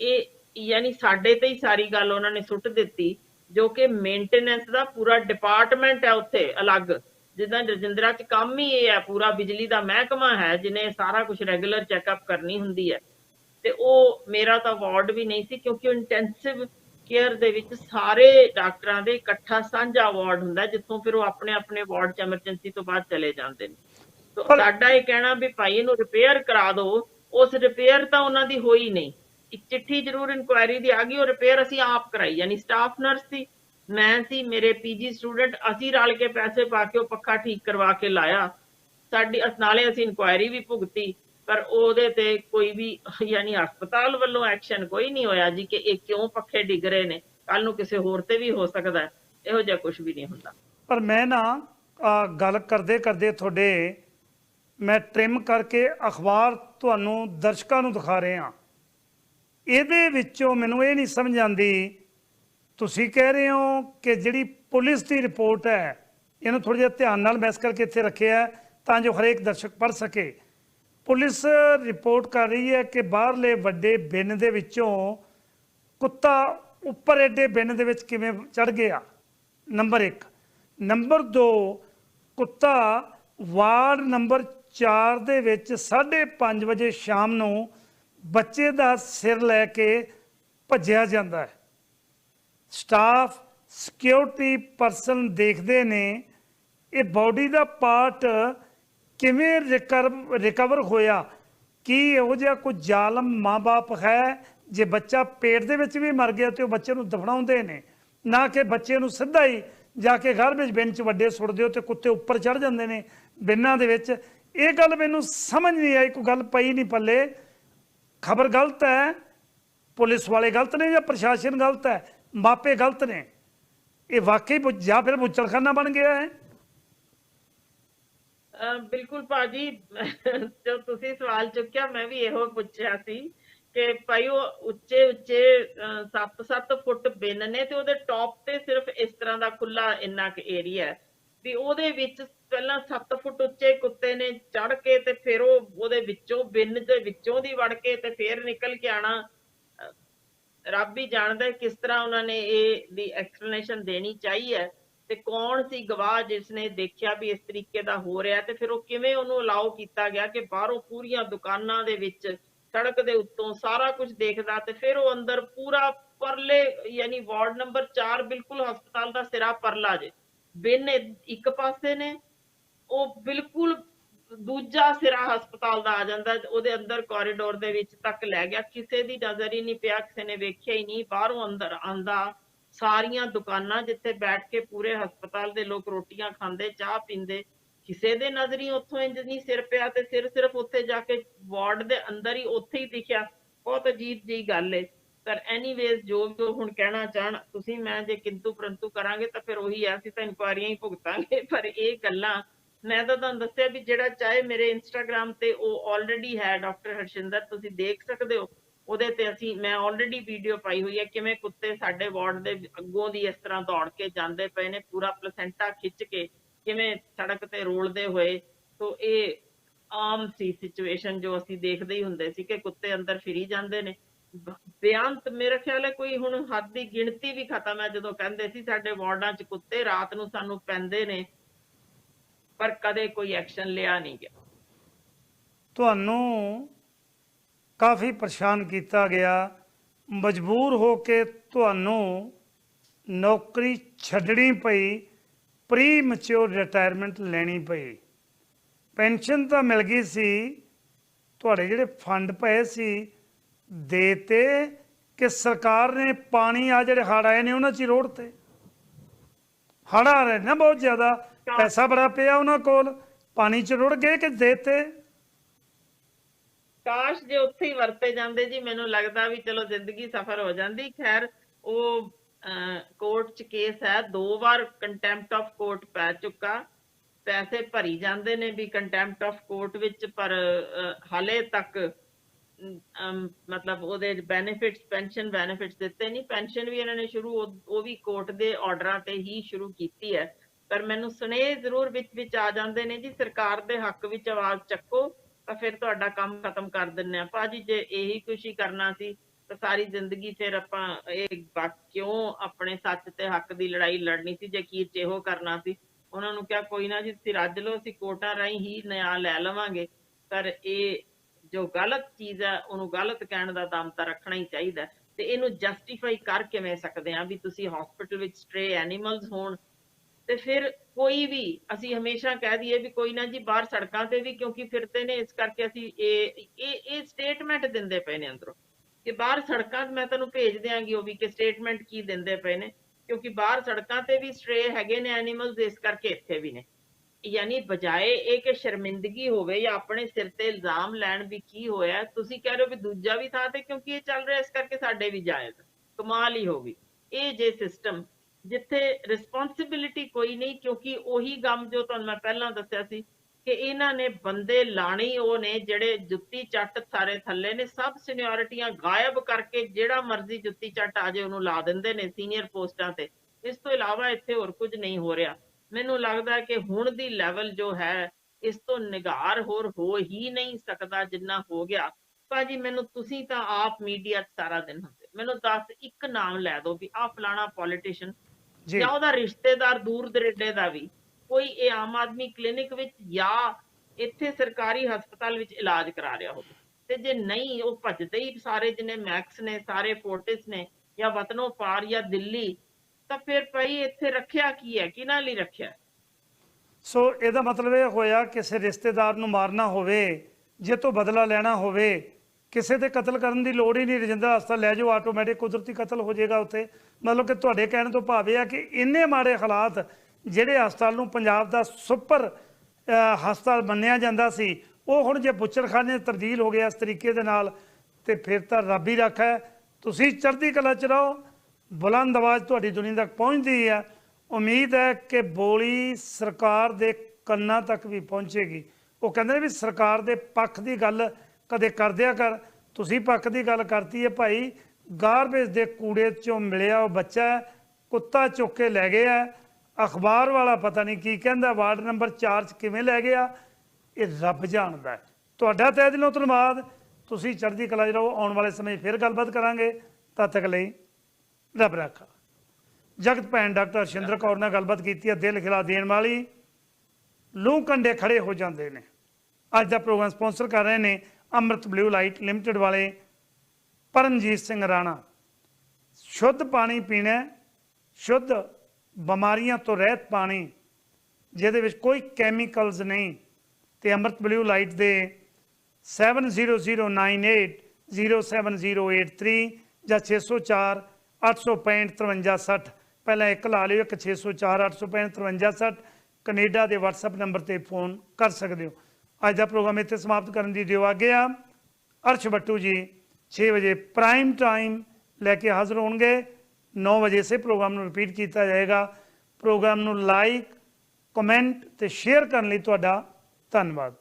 ਇਹ ਯਾਨੀ ਸਾਡੇ ਤੇ ਹੀ ਸਾਰੀ ਗੱਲ ਉਹਨਾਂ ਨੇ ਸੁੱਟ ਦਿੱਤੀ ਜੋ ਕਿ ਮੇਨਟੇਨੈਂਸ ਦਾ ਪੂਰਾ ਡਿਪਾਰਟਮੈਂਟ ਹੈ ਉੱਥੇ ਅਲੱਗ। ਜਿੱਦਾਂ ਰਜਿੰਦਰਾ ਚ ਕੰਮ ਹੀ ਇਹ ਹੈ ਪੂਰਾ ਬਿਜਲੀ ਦਾ ਮਹਿਕਮਾ ਹੈ ਜਿਹਨੇ ਸਾਰਾ ਕੁਝ ਰੈਗੂਲਰ ਚੈੱਕਅਪ ਕਰਨੀ ਹੁੰਦੀ ਹੈ। ਤੇ ਉਹ ਮੇਰਾ ਤਾਂ ਵਾਰਡ ਵੀ ਨਹੀਂ ਸੀ ਕਿਉਂਕਿ ਇੰਟੈਂਸਿਵ ਕੇਅਰ ਦੇ ਵਿੱਚ ਸਾਰੇ ਡਾਕਟਰਾਂ ਦੇ ਇਕੱਠਾ ਸਾਂਝਾ ਵਾਰਡ ਹੁੰਦਾ ਜਿੱਥੋਂ ਫਿਰ ਉਹ ਆਪਣੇ ਆਪਣੇ ਵਾਰਡ ਚ ਐਮਰਜੈਂਸੀ ਤੋਂ ਬਾਅਦ ਚਲੇ ਜਾਂਦੇ ਨੇ। ਸਾਡਾ ਇਹ ਕਹਿਣਾ ਵੀ ਭਾਈ ਇਹਨੂੰ ਰਿਪੇਅਰ ਕਰਾ ਦਿਓ ਉਸ ਰਿਪੇਅਰ ਤਾਂ ਉਹਨਾਂ ਦੀ ਹੋਈ ਨਹੀਂ। ਇੱਕ ਚਿੱਠੀ ਜ਼ਰੂਰ ਇਨਕੁਆਇਰੀ ਦੀ ਆ ਗਈ ਉਹ ਰਿਪੇਅਰ ਅਸੀਂ ਆਪ ਕਰਾਈ, ਯਾਨੀ ਸਟਾਫ ਨਰਸ ਸੀ, ਮੈਂ ਸੀ, ਮੇਰੇ ਪੀਜੀ ਸਟੂਡੈਂਟ ਅਸੀਂ ਰਲ ਕੇ ਪੈਸੇ ਪਾ ਕੇ ਉਹ ਪੱਖਾ ਠੀਕ ਕਰਵਾ ਕੇ ਲਾਇਆ। ਸਾਡੀ ਨਾਲੇ ਅਸੀਂ ਇਨਕੁਆਇਰੀ ਵੀ ਭੁਗਤੀ, ਪਰ ਉਹਦੇ ਤੇ ਕੋਈ ਵੀ, ਯਾਨੀ ਹਸਪਤਾਲ ਵੱਲੋਂ ਐਕਸ਼ਨ ਕੋਈ ਨਹੀਂ ਹੋਇਆ ਜੀ ਕਿ ਇਹ ਕਿਉਂ ਪੱਖੇ ਡਿੱਗ ਰਹੇ ਨੇ ਕੱਲ ਨੂੰ ਕਿਸੇ ਹੋਰ ਤੇ ਵੀ ਹੋ ਸਕਦਾ ਹੈ, ਇਹੋ ਜਿਹਾ ਕੁਝ ਵੀ ਨਹੀਂ ਹੁੰਦਾ। ਪਰ ਮੈਂ ਨਾ ਗੱਲ ਕਰਦੇ ਕਰਦੇ ਤੁਹਾਡੇ, ਮੈਂ ਟ੍ਰਿਮ ਕਰਕੇ ਅਖਬਾਰ ਤੁਹਾਨੂੰ ਦਰਸ਼ਕਾਂ ਨੂੰ ਦਿਖਾ ਰਹੇ। ਹਾਂ ਇਹਦੇ ਵਿੱਚੋਂ ਮੈਨੂੰ ਇਹ ਨਹੀਂ ਸਮਝ ਆਉਂਦੀ, ਤੁਸੀਂ ਕਹਿ ਰਹੇ ਹੋ ਕਿ ਜਿਹੜੀ ਪੁਲਿਸ ਦੀ ਰਿਪੋਰਟ ਹੈ, ਇਹਨੂੰ ਥੋੜਾ ਜਿਹਾ ਧਿਆਨ ਨਾਲ ਮੈਸ ਕਰਕੇ ਇੱਥੇ ਰੱਖਿਆ ਤਾਂ ਜੋ ਹਰੇਕ ਦਰਸ਼ਕ ਪੜ੍ਹ ਸਕੇ। ਪੁਲਿਸ ਰਿਪੋਰਟ ਕਰ ਰਹੀ ਹੈ ਕਿ ਬਾਹਰਲੇ ਵੱਡੇ ਬਿੰਨ ਦੇ ਵਿੱਚੋਂ ਕੁੱਤਾ ਉੱਪਰ ਐਡੇ ਬਿੰਨ ਦੇ ਵਿੱਚ ਕਿਵੇਂ ਚੜ ਗਿਆ? ਨੰਬਰ 1 ਨੰਬਰ 2 ਕੁੱਤਾ ਵਾਰਡ ਨੰਬਰ 4 ਦੇ ਵਿੱਚ 5:30 ਵਜੇ ਸ਼ਾਮ ਨੂੰ ਬੱਚੇ ਦਾ ਸਿਰ ਲੈ ਕੇ ਭੱਜਿਆ ਜਾਂਦਾ ਹੈ। ਸਟਾਫ ਸਿਕਿਉਰਿਟੀ ਪਰਸਨ ਦੇਖਦੇ ਨੇ, ਇਹ ਬਾਡੀ ਦਾ ਪਾਰਟ ਕਿਵੇਂ ਰਿਕਵਰ ਹੋਇਆ? ਕੀ ਇਹੋ ਜਿਹਾ ਕੋਈ ਜ਼ਾਲਮ ਮਾਪੇ ਹੈ? ਜੇ ਬੱਚਾ ਪੇਟ ਦੇ ਵਿੱਚ ਵੀ ਮਰ ਗਿਆ ਤੇ ਉਹ ਬੱਚੇ ਨੂੰ ਦਫਨਾਉਂਦੇ ਨੇ, ਨਾ ਕਿ ਬੱਚੇ ਨੂੰ ਸਿੱਧਾ ਹੀ ਜਾ ਕੇ ਘਰ ਵਿੱਚ ਬਿੰਨ ਚ ਵੱਡੇ ਸੁੱਟ ਦਿਓ ਤੇ ਕੁੱਤੇ ਉੱਪਰ ਚੜ ਜਾਂਦੇ ਨੇ ਬਿੰਨਾਂ ਦੇ ਵਿੱਚ। ਇਹ ਗੱਲ ਮੈਨੂੰ ਸਮਝ ਨਹੀਂ ਆਈ, ਕੋਈ ਗੱਲ ਪਈ ਨਹੀਂ ਪੱਲੇ। ਖਬਰ ਗਲਤ ਹੈ, ਪੁਲਿਸ ਵਾਲੇ ਗਲਤ ਨੇ ਜਾਂ ਪ੍ਰਸ਼ਾਸਨ ਗਲਤ ਹੈ? ਮਾਪੇ ਗਲਤ ਨੇ। ਇਹ ਵਾਕਈ ਜਾਂ ਫਿਰ ਬੁੱਚੜਖਾਨਾ ਬਣ ਗਿਆ ਹੈ? ਬਿਲਕੁਲ ਭਾਜੀ, ਜੋ ਤੁਸੀਂ ਸਵਾਲ ਚੁੱਕਿਆ, ਮੈਂ ਵੀ ਇਹੋ ਪੁੱਛਿਆ ਸੀ ਕਿ ਭਾਈ ਉਹ ਉੱਚੇ ਉੱਚੇ 7-7 ਫੁੱਟ ਬਿੰਨ ਨੇ ਤੇ ਉਹਦੇ ਟੌਪ ਤੇ ਸਿਰਫ ਇਸ ਤਰ੍ਹਾਂ ਦਾ ਖੁੱਲਾ ਇੰਨਾ ਕੁ ਏਰੀਆ ਹੈ। ਵੀ ਉਹਦੇ ਵਿੱਚ ਪਹਿਲਾਂ 7 ਫੁੱਟ ਉੱਚੇ ਕੁੱਤੇ ਨੇ ਚੜ ਕੇ ਤੇ ਫਿਰ ਉਹ ਉਹਦੇ ਵਿੱਚੋਂ ਬਿੰਨ ਦੇ ਵਿੱਚੋਂ ਦੀ ਵੜ ਕੇ ਤੇ ਫਿਰ ਨਿਕਲ ਕੇ ਆਣਾ ਰੱਬ ਹੀ ਜਾਣਦਾ ਕਿਸ ਤਰ੍ਹਾਂ ਉਹਨਾਂ ਨੇ ਇਹ ਦੀ ਐਕਸਪਲੇਨੇਸ਼ਨ ਦੇਣੀ ਚਾਹੀ ਹੈ ਤੇ ਕੌਣ ਸੀ ਗਵਾਹ ਜਿਸ ਨੇ ਦੇਖਿਆ ਵੀ ਇਸ ਤਰੀਕੇ ਦਾ ਹੋ ਰਿਹਾ ਤੇ ਫਿਰ ਉਹ ਕਿਵੇਂ ਉਹਨੂੰ ਅਲਾਉ ਕੀਤਾ ਗਿਆ ਕਿ ਬਾਹਰੋਂ ਪੂਰੀਆਂ ਦੁਕਾਨਾਂ ਦੇ ਵਿੱਚ ਸੜਕ ਦੇ ਉੱਤੋਂ ਸਾਰਾ ਕੁਝ ਦੇਖਦਾ ਤੇ ਫਿਰ ਉਹ ਅੰਦਰ ਪੂਰਾ ਪਰਲੇ ਯਾਨੀ ਵਾਰਡ ਨੰਬਰ 4 ਬਿਲਕੁਲ ਹਸਪਤਾਲ ਦਾ ਸਿਰਾ ਪਰਲਾ ਜੇ। ਬਿਨ ਇੱਕ ਪਾਸੇ ਨੇ ਉਹ ਬਿਲਕੁਲ ਦੂਜਾ ਸਿਰਾ ਹਸਪਤਾਲ ਦਾ ਆ ਜਾਂਦਾ, ਉਹਦੇ ਅੰਦਰ ਕੋਰੀਡੋਰ ਦੇ ਵਿੱਚ ਤੱਕ ਲੈ ਗਿਆ। ਕਿਸੇ ਦੀ ਨਜ਼ਰ ਹੀ ਨਹੀਂ ਪਿਆ, ਕਿਸੇ ਨੇ ਵੇਖਿਆ ਹੀ ਨਹੀਂ। ਬਾਹਰੋਂ ਅੰਦਰ ਆਂਦਾ ਸਾਰੀਆਂ ਦੁਕਾਨਾਂ ਜਿੱਥੇ ਬੈਠ ਕੇ ਪੂਰੇ ਹਸਪਤਾਲ ਦੇ ਲੋਕ ਰੋਟੀਆਂ ਖਾਂਦੇ, ਚਾਹ ਪੀਂਦੇ, ਕਿਸੇ ਦੇ ਨਜ਼ਰ ਉੱਥੋਂ ਇੰਜ ਨਹੀਂ ਸਿਰ ਪਿਆ ਤੇ ਸਿਰ ਸਿਰਫ ਉੱਥੇ ਜਾ ਕੇ ਵਾਰਡ ਦੇ ਅੰਦਰ ਹੀ ਉੱਥੇ ਹੀ ਦਿਖਿਆ। ਬਹੁਤ ਅਜੀਬ ਜਿਹੀ ਗੱਲ ਏ। ਪਰ ਐਨੀਵੇਜ਼ ਜੋ ਵੀ ਹੁਣ ਕਹਿਣਾ ਚਾਹਣ, ਤੁਸੀਂ, ਮੈਂ ਜੇ ਕਿੰਤੂ ਪਰੰਤੂ ਕਰਾਂਗੇ ਤਾਂ ਫਿਰ ਉਹੀ ਆ ਅਸੀਂ ਤਾਂ ਇਨਕੁਆਰੀਆਂ ਹੀ ਭੁਗਤਾਂਗੇ। ਪਰ ਇਹ ਗੱਲਾਂ ਮੈਂ ਤਾਂ ਤੁਹਾਨੂੰ ਦੱਸਿਆ ਵੀ ਜਿਹੜਾ ਚਾਹੇ ਮੇਰੇ ਇੰਸਟਾਗ੍ਰam ਤੇ ਉਹ ਆਲਰੇਡੀ ਹੈ ਡਾਕਟਰ ਹਰਸ਼ਿੰਦਰ ਤੁਸੀਂ ਦੇਖ ਸਕਦੇ ਹੋ। ਉਹਦੇ ਤੇ ਅਸੀਂ, ਮੈਂ ਆਲਰੇਡੀ ਵੀਡੀਓ ਪਾਈ ਹੋਈ ਹੈ ਕਿਵੇਂ ਕੁੱਤੇ ਸਾਡੇ ਵਾਰਡ ਦੇ ਅੱਗੋਂ ਦੀ ਇਸ ਤਰ੍ਹਾਂ ਦੌੜ ਕੇ ਜਾਂਦੇ ਪਏ ਨੇ, ਪੂਰਾ ਪਲਸੈਂਟਾ ਖਿੱਚ ਕੇ ਕਿਵੇਂ ਸੜਕ ਤੇ ਰੋਲਦੇ ਹੋਏ। ਸੋ ਇਹ ਆਮ ਸੀ ਸਿਚੁਏਸ਼ਨ ਜੋ ਅਸੀਂ ਦੇਖਦੇ ਹੀ ਹੁੰਦੇ ਸੀ ਕਿ ਕੁੱਤੇ ਅੰਦਰ ਫਿਰੀ ਜਾਂਦੇ ਨੇ। ਬ- ਬੇਅੰਤ ਮੇਰੇ ਖਿਆਲ ਹੈ ਕੋਈ ਹੁਣ ਹੱਦ ਦੀ ਗਿਣਤੀ ਵੀ ਖਤਮ ਹੈ। ਜਦੋਂ ਕਹਿੰਦੇ ਸੀ ਸਾਡੇ ਵਾਰਡਾਂ 'ਚ ਕੁੱਤੇ ਰਾਤ ਨੂੰ ਸਾਨੂੰ ਪੈਂਦੇ ਨੇ ਪਰ ਕਦੇ ਕੋਈ ਐਕਸ਼ਨ ਲਿਆ ਨਹੀਂ ਗਿਆ। ਤੁਹਾਨੂੰ ਕਾਫੀ ਪਰੇਸ਼ਾਨ ਕੀਤਾ ਗਿਆ। ਮਜਬੂਰ ਹੋ ਕੇ ਤੁਹਾਨੂੰ ਨੌਕਰੀ ਛੱਡਣੀ ਪਈ। ਪ੍ਰੀ ਮੈਚੁਰ ਰਿਟਾਇਰਮੈਂਟ ਲੈਣੀ ਪਈ। ਪੈਨਸ਼ਨ ਤਾਂ ਮਿਲ ਗਈ ਸੀ। ਤੁਹਾਡੇ ਜਿਹੜੇ ਫੰਡ ਪਏ ਸੀ ਦੇਤੇ ਕਿ ਸਰਕਾਰ ਨੇ ਪਾਣੀ ਆ ਜਿਹੜੇ ਹੜ੍ਹ ਆਏ ਨੇ ਉਹਨਾਂ 'ਚ ਹੀ ਰੋੜ ਤੇ ਹੜ੍ਹ ਆ ਰਹੇ ਨਾ ਬਹੁਤ ਜ਼ਿਆਦਾ। ਪੈਸਾ ਬੜਾ ਪਿਆ ਉਹਨਾਂ ਕੋਲ ਪਾਣੀ ਚ ਰੁੜ ਗਏ ਕਿ ਦੇਤੇ? ਕਾਸ਼ ਜੇ ਉੱਥੇ ਹੀ ਵਰਤੇ ਜਾਂਦੇ ਜੀ ਮੈਨੂੰ ਲੱਗਦਾ ਵੀ ਚਲੋ ਜ਼ਿੰਦਗੀ ਸਫਰ ਹੋ ਜਾਂਦੀ। ਖੈਰ ਉਹ ਕੋਰਟ 'ਚ ਕੇਸ ਹੈ ਦੋ ਵਾਰ ਕੰਟੈਂਪਟ ਆਫ ਕੋਰਟ ਪੈ ਚੁੱਕਾ। ਪੈਸੇ ਭਰੀ ਜਾਂਦੇ ਨੇ ਵੀ ਕੰਟੈਂਪਟ ਆਫ ਕੋਰਟ ਵਿੱਚ ਪਰ ਹਾਲੇ ਤੱਕ ਮਤਲਬ ਉਹਦੇ ਬੈਨੀਫਿਟਸ ਪੈਨਸ਼ਨ ਬੈਨੀਫਿਟਸ ਦਿੱਤੇ ਨਹੀਂ। ਪੈਨਸ਼ਨ ਵੀ ਇਹਨਾਂ ਨੇ ਸ਼ੁਰੂ ਉਹ ਵੀ ਕੋਰਟ ਦੇ ਆਰਡਰਾਂ ਤੇ ਹੀ ਸ਼ੁਰੂ ਕੀਤੀ ਹੈ। ਪਰ ਮੈਨੂੰ ਸੁਨੇਹੇ ਜ਼ਰੂਰ ਵਿੱਚ ਵਿੱਚ ਆ ਜਾਂਦੇ ਨੇ ਜੀ, ਸਰਕਾਰ ਦੇ ਹੱਕ ਵਿੱਚ ਆਵਾਜ਼ ਚੱਕੋ, ਤਾਂ ਫਿਰ ਤੁਹਾਡਾ ਕੰਮ ਖਤਮ ਕਰ ਦਿੰਨੇ ਆ ਭਾਜੀ, ਜੇ ਇਹੀ ਕੁਛ ਕਰਨਾ ਸੀ, ਤਾਂ ਸਾਰੀ ਜ਼ਿੰਦਗੀ ਫਿਰ ਆਪਾਂ ਇਹ ਕਿਉਂ ਆਪਣੇ ਸੱਚ ਤੇ ਹੱਕ ਦੀ ਲੜਾਈ ਲੜਨੀ ਸੀ, ਜੇ ਅਖੀਰ 'ਚ ਕਰਨਾ ਸੀ? ਉਹਨਾਂ ਨੂੰ ਕਿਹਾ, ਕੋਈ ਨਾ ਜੀ, ਤੁਸੀਂ ਰੱਜ ਲਓ, ਅਸੀਂ ਕੋਟਾਂ ਰਾਹੀਂ ਹੀ ਨਿਆਂ ਲੈ ਲਵਾਂਗੇ। ਪਰ ਇਹ ਜੋ ਗਲਤ ਚੀਜ਼ ਹੈ, ਉਹਨੂੰ ਗਲਤ ਕਹਿਣ ਦਾ ਦਮ ਤਾਂ ਰੱਖਣਾ ਹੀ ਚਾਹੀਦਾ ਤੇ ਇਹਨੂੰ ਜਸਟੀਫਾਈ ਕਰ ਕਿਵੇਂ ਸਕਦੇ ਆ ਵੀ ਤੁਸੀਂ ਹਸਪੀਟਲ ਵਿੱਚ ਸਟ੍ਰੇ ਐਨੀਮਲਸ ਹੋਣ ਤੇ ਫਿਰ ਕੋਈ ਵੀ ਅਸੀਂ ਹਮੇਸ਼ਾ ਕਹਿ ਦਈਏ ਵੀ ਕੋਈ ਨਾ ਜੀ ਬਾਹਰ ਸੜਕਾਂ ਤੇ ਵੀ ਕਿਉਂਕਿ ਫਿਰਦੇ ਨੇ, ਇਸ ਕਰਕੇ ਅਸੀਂ ਇਹ ਇਹ ਇਹ ਸਟੇਟਮੈਂਟ ਦਿੰਦੇ ਪਏ ਨੇ ਅੰਦਰੋਂ ਕਿ ਬਾਹਰ ਸੜਕਾਂ ਤੇ ਮੈਂ ਤੁਹਾਨੂੰ ਭੇਜ ਦਿਆਂਗੀ ਉਹ ਵੀ ਕਿ ਸਟੇਟਮੈਂਟ ਕੀ ਦਿੰਦੇ ਪਏ ਨੇ, ਕਿਉਂਕਿ ਬਾਹਰ ਸੜਕਾਂ ਤੇ ਵੀ ਸਟ੍ਰੇ ਹੈਗੇ ਨੇ ਐਨੀਮਲਸ ਇਸ ਕਰਕੇ ਇੱਥੇ ਵੀ ਨੇ। ਯਾਨੀ ਬਜਾਏ ਇਹ ਕਿ ਸ਼ਰਮਿੰਦਗੀ ਹੋਵੇ ਜਾਂ ਆਪਣੇ ਸਿਰ ਤੇ ਇਲਜ਼ਾਮ ਲੈਣ ਵੀ ਕੀ ਹੋਇਆ, ਤੁਸੀਂ ਕਹਿ ਰਹੇ ਹੋ ਵੀ ਦੂਜਾ ਵੀ ਥਾਂ ਤੇ ਕਿਉਂਕਿ ਇਹ ਚੱਲ ਰਿਹਾ, ਇਸ ਕਰਕੇ ਸਾਡੇ ਵੀ ਜਾਇਜ਼, ਕਮਾਲ ਹੀ ਹੋ ਗਈ। ਇਹ ਜੇ ਸਿਸਟਮ ਜਿੱਥੇ ਰਿਸਪੌਂਸਿਬਿਲਿਟੀ ਕੋਈ ਨਹੀਂ, ਕਿਉਂਕਿ ਉਹੀ ਗਮ ਜੋ ਤੁਹਾਨੂੰ ਮੈਂ ਪਹਿਲਾਂ ਦੱਸਿਆ ਸੀ ਕਿ ਇਹਨਾਂ ਨੇ ਬੰਦੇ ਲਾਣੇ ਉਹ ਨੇ, ਜਿਹੜੇ ਜੁੱਤੀ ਚੱਟ ਸਾਰੇ ਥੱਲੇ ਨੇ, ਸਭ ਸੀਨੀਅਰਿਟੀਆਂ ਗਾਇਬ ਕਰਕੇ ਜਿਹੜਾ ਮਰਜ਼ੀ ਜੁੱਤੀ ਚੱਟ ਆ ਜੇ ਉਹਨੂੰ ਲਾ ਦਿੰਦੇ ਨੇ ਸੀਨੀਅਰ ਪੋਸਟਾਂ ਤੇ। ਇਸ ਤੋਂ ਇਲਾਵਾ ਇੱਥੇ ਹੋਰ ਕੁਝ ਨਹੀਂ ਹੋ ਰਿਹਾ। ਮੈਨੂੰ ਲੱਗਦਾ ਕਿ ਹੁਣ ਦੀ ਲੈਵਲ ਜੋ ਹੈ, ਇਸ ਤੋਂ ਨਿਗਾਰ ਹੋਰ ਹੋ ਹੀ ਨਹੀਂ ਸਕਦਾ ਜਿੰਨਾ ਹੋ ਗਿਆ। ਭਾਜੀ, ਮੈਨੂੰ ਤੁਸੀਂ ਤਾਂ ਆਪ ਮੀਡੀਆ 'ਚ ਸਾਰਾ ਦਿਨ ਹੁੰਦੇ। ਮੈਨੂੰ ਦੱਸ ਇੱਕ ਨਾਮ ਲੈ ਦਿਓ ਵੀ ਆਹ ਫਲਾਣਾ ਪੋਲੀਟੀਸ਼ੀਅਨ ਜੀ ਉਹਦਾ ਰਿਸ਼ਤੇਦਾਰ ਦੂਰ ਦਰੇਡੇ ਦਾ ਵੀ ਕੋਈ ਇਹ ਆਮ ਆਦਮੀ ਕਲੀਨਿਕ ਵਿੱਚ ਜਾਂ ਇੱਥੇ ਸਰਕਾਰੀ ਹਸਪਤਾਲ ਵਿੱਚ ਇਲਾਜ ਕਰਾ ਰਿਹਾ ਹੋਵੇ। ਤੇ ਜੇ ਨਹੀਂ ਉਹ ਭੱਜਦੇ ਹੀ ਸਾਰੇ ਜਿਨੇ ਮੈਕਸ ਨੇ ਸਾਰੇ ਫੋਰਟਿਸ ਨੇ ਜਾਂ ਵਤਨੋਂ ਪਾਰ ਜਾਂ ਦਿੱਲੀ ਤਾਂ ਫਿਰ ਭਾਈ ਇੱਥੇ ਰੱਖਿਆ ਕੀ ਹੈ? ਕਿਹਨਾਂ ਲਈ ਰੱਖਿਆ? ਸੋ ਇਹਦਾ ਮਤਲਬ ਇਹ ਹੋਇਆ ਕਿਸੇ ਰਿਸ਼ਤੇਦਾਰ ਨੂੰ ਮਾਰਨਾ ਹੋਵੇ ਜੇ ਤੋਂ ਬਦਲਾ ਲੈਣਾ ਹੋਵੇ ਕਿਸੇ ਤੇ ਕਤਲ ਕਰਨ ਦੀ ਲੋੜ ਹੀ ਨਹੀਂ, ਰਜਿੰਦਰ ਹਸਪਤਾਲ ਲੈ ਜਾਓ ਆਟੋਮੈਟਿਕ ਕੁਦਰਤੀ ਕਤਲ ਹੋ ਜਾਏਗਾ ਉੱਥੇ। ਮਤਲਬ ਕਿ ਤੁਹਾਡੇ ਕਹਿਣ ਤੋਂ ਭਾਵ ਇਹ ਆ ਕਿ ਇੰਨੇ ਮਾੜੇ ਹਾਲਾਤ ਜਿਹੜੇ ਹਸਪਤਾਲ ਨੂੰ ਪੰਜਾਬ ਦਾ ਸੁਪਰ ਹਸਪਤਾਲ ਮੰਨਿਆ ਜਾਂਦਾ ਸੀ, ਉਹ ਹੁਣ ਜੇ ਬੁੱਚਰਖਾਨੇ ਤਬਦੀਲ ਹੋ ਗਿਆ ਇਸ ਤਰੀਕੇ ਦੇ ਨਾਲ, ਤੇ ਫਿਰ ਤਾਂ ਰੱਬ ਹੀ ਰੱਖਾ ਹੈ। ਤੁਸੀਂ ਚੜ੍ਹਦੀ ਕਲਾ ਚ ਰਹੋ, ਬੁਲੰਦ ਆਵਾਜ਼ ਤੁਹਾਡੀ ਦੁਨੀਆ ਤੱਕ ਪਹੁੰਚਦੀ ਹੈ। ਉਮੀਦ ਹੈ ਕਿ ਬੋਲੀ ਸਰਕਾਰ ਦੇ ਕੰਨਾਂ ਤੱਕ ਵੀ ਪਹੁੰਚੇਗੀ। ਉਹ ਕਹਿੰਦੇ ਨੇ ਵੀ ਸਰਕਾਰ ਦੇ ਪੱਖ ਦੀ ਗੱਲ ਕਦੇ ਕਰਦਿਆ ਕਰ। ਤੁਸੀਂ ਪੱਖ ਦੀ ਗੱਲ ਕਰਤੀ ਹੈ ਭਾਈ ਗਾਰਬੇਜ ਦੇ ਕੂੜੇ ਚੋਂ ਮਿਲਿਆ ਉਹ ਬੱਚਾ ਕੁੱਤਾ ਚੁੱਕ ਕੇ ਲੈ ਗਿਆ ਅਖਬਾਰ ਵਾਲਾ ਪਤਾ ਨਹੀਂ ਕੀ ਕਹਿੰਦਾ, ਵਾਰਡ ਨੰਬਰ 4 ਚ ਕਿਵੇਂ ਲੈ ਗਿਆ। ਇਹ ਰੱਬ ਜਾਣਦਾ ਤੁਹਾਡਾ ਤਹਿ ਦਿਲੋਂ ਧੰਨਵਾਦ। ਤੁਸੀਂ ਚੜ੍ਹਦੀ ਕਲਾ 'ਚ ਰਹੋ, ਆਉਣ ਵਾਲੇ ਸਮੇਂ ਫਿਰ ਗੱਲਬਾਤ ਕਰਾਂਗੇ। ਤਦ ਤੱਕ ਲਈ ਰੱਬ ਰਾਖਾ। ਜਗਤ ਭੈਣ ਡਾਕਟਰ ਸ਼ਿੰਦਰ ਕੌਰ ਨਾਲ ਗੱਲਬਾਤ ਕੀਤੀ ਹੈ, ਦਿਲ ਖਿਲਾ ਦੇਣ ਵਾਲੀ। ਲੂ ਕੰਡੇ ਖੜੇ ਹੋ ਜਾਂਦੇ ਨੇ। ਅੱਜ ਦਾ ਪ੍ਰੋਗਰਾਮ ਸਪਾਂਸਰ ਕਰ ਰਹੇ ਨੇ ਅੰਮ੍ਰਿਤ ਬਲੂ ਲਾਈਟ ਲਿਮਟਿਡ ਵਾਲੇ ਪਰਮਜੀਤ ਸਿੰਘ ਰਾਣਾ। ਸ਼ੁੱਧ ਪਾਣੀ ਪੀਣਾ ਸ਼ੁੱਧ ਬਿਮਾਰੀਆਂ ਤੋਂ ਰਹਿਤ ਪਾਣੀ, ਜਿਹਦੇ ਵਿੱਚ ਕੋਈ ਕੈਮੀਕਲਸ ਨਹੀਂ। ਤੇ ਅੰਮ੍ਰਿਤ ਬਲੂ ਲਾਈਟ ਦੇ 7009807083 ਜਾਂ 604 865 5360 ਪਹਿਲਾਂ ਇੱਕ ਲਾ ਲਿਓ, ਇੱਕ 604 865 5360 ਕੈਨੇਡਾ ਦੇ WhatsApp ਨੰਬਰ ਤੇ ਫੋਨ ਕਰ ਸਕਦੇ ਹੋ। ਅੱਜ ਦਾ ਪ੍ਰੋਗਰਾਮ ਇੱਥੇ ਸਮਾਪਤ ਕਰਨ ਦੀ ਦਿਓ ਆਗਿਆ। ਅਰਸ਼ ਬੱਟੂ ਜੀ 6 ਵਜੇ ਪ੍ਰਾਈਮ ਟਾਈਮ ਲੈ ਕੇ ਹਾਜ਼ਰ ਹੋਣਗੇ। 9 ਵਜੇ ਸੇ ਪ੍ਰੋਗਰਾਮ ਨੂੰ ਰਿਪੀਟ ਕੀਤਾ ਜਾਏਗਾ। ਪ੍ਰੋਗਰਾਮ ਨੂੰ ਲਾਈਕ ਕਮੈਂਟ ਤੇ ਸ਼ੇਅਰ ਕਰਨ ਲਈ ਤੁਹਾਡਾ ਧੰਨਵਾਦ।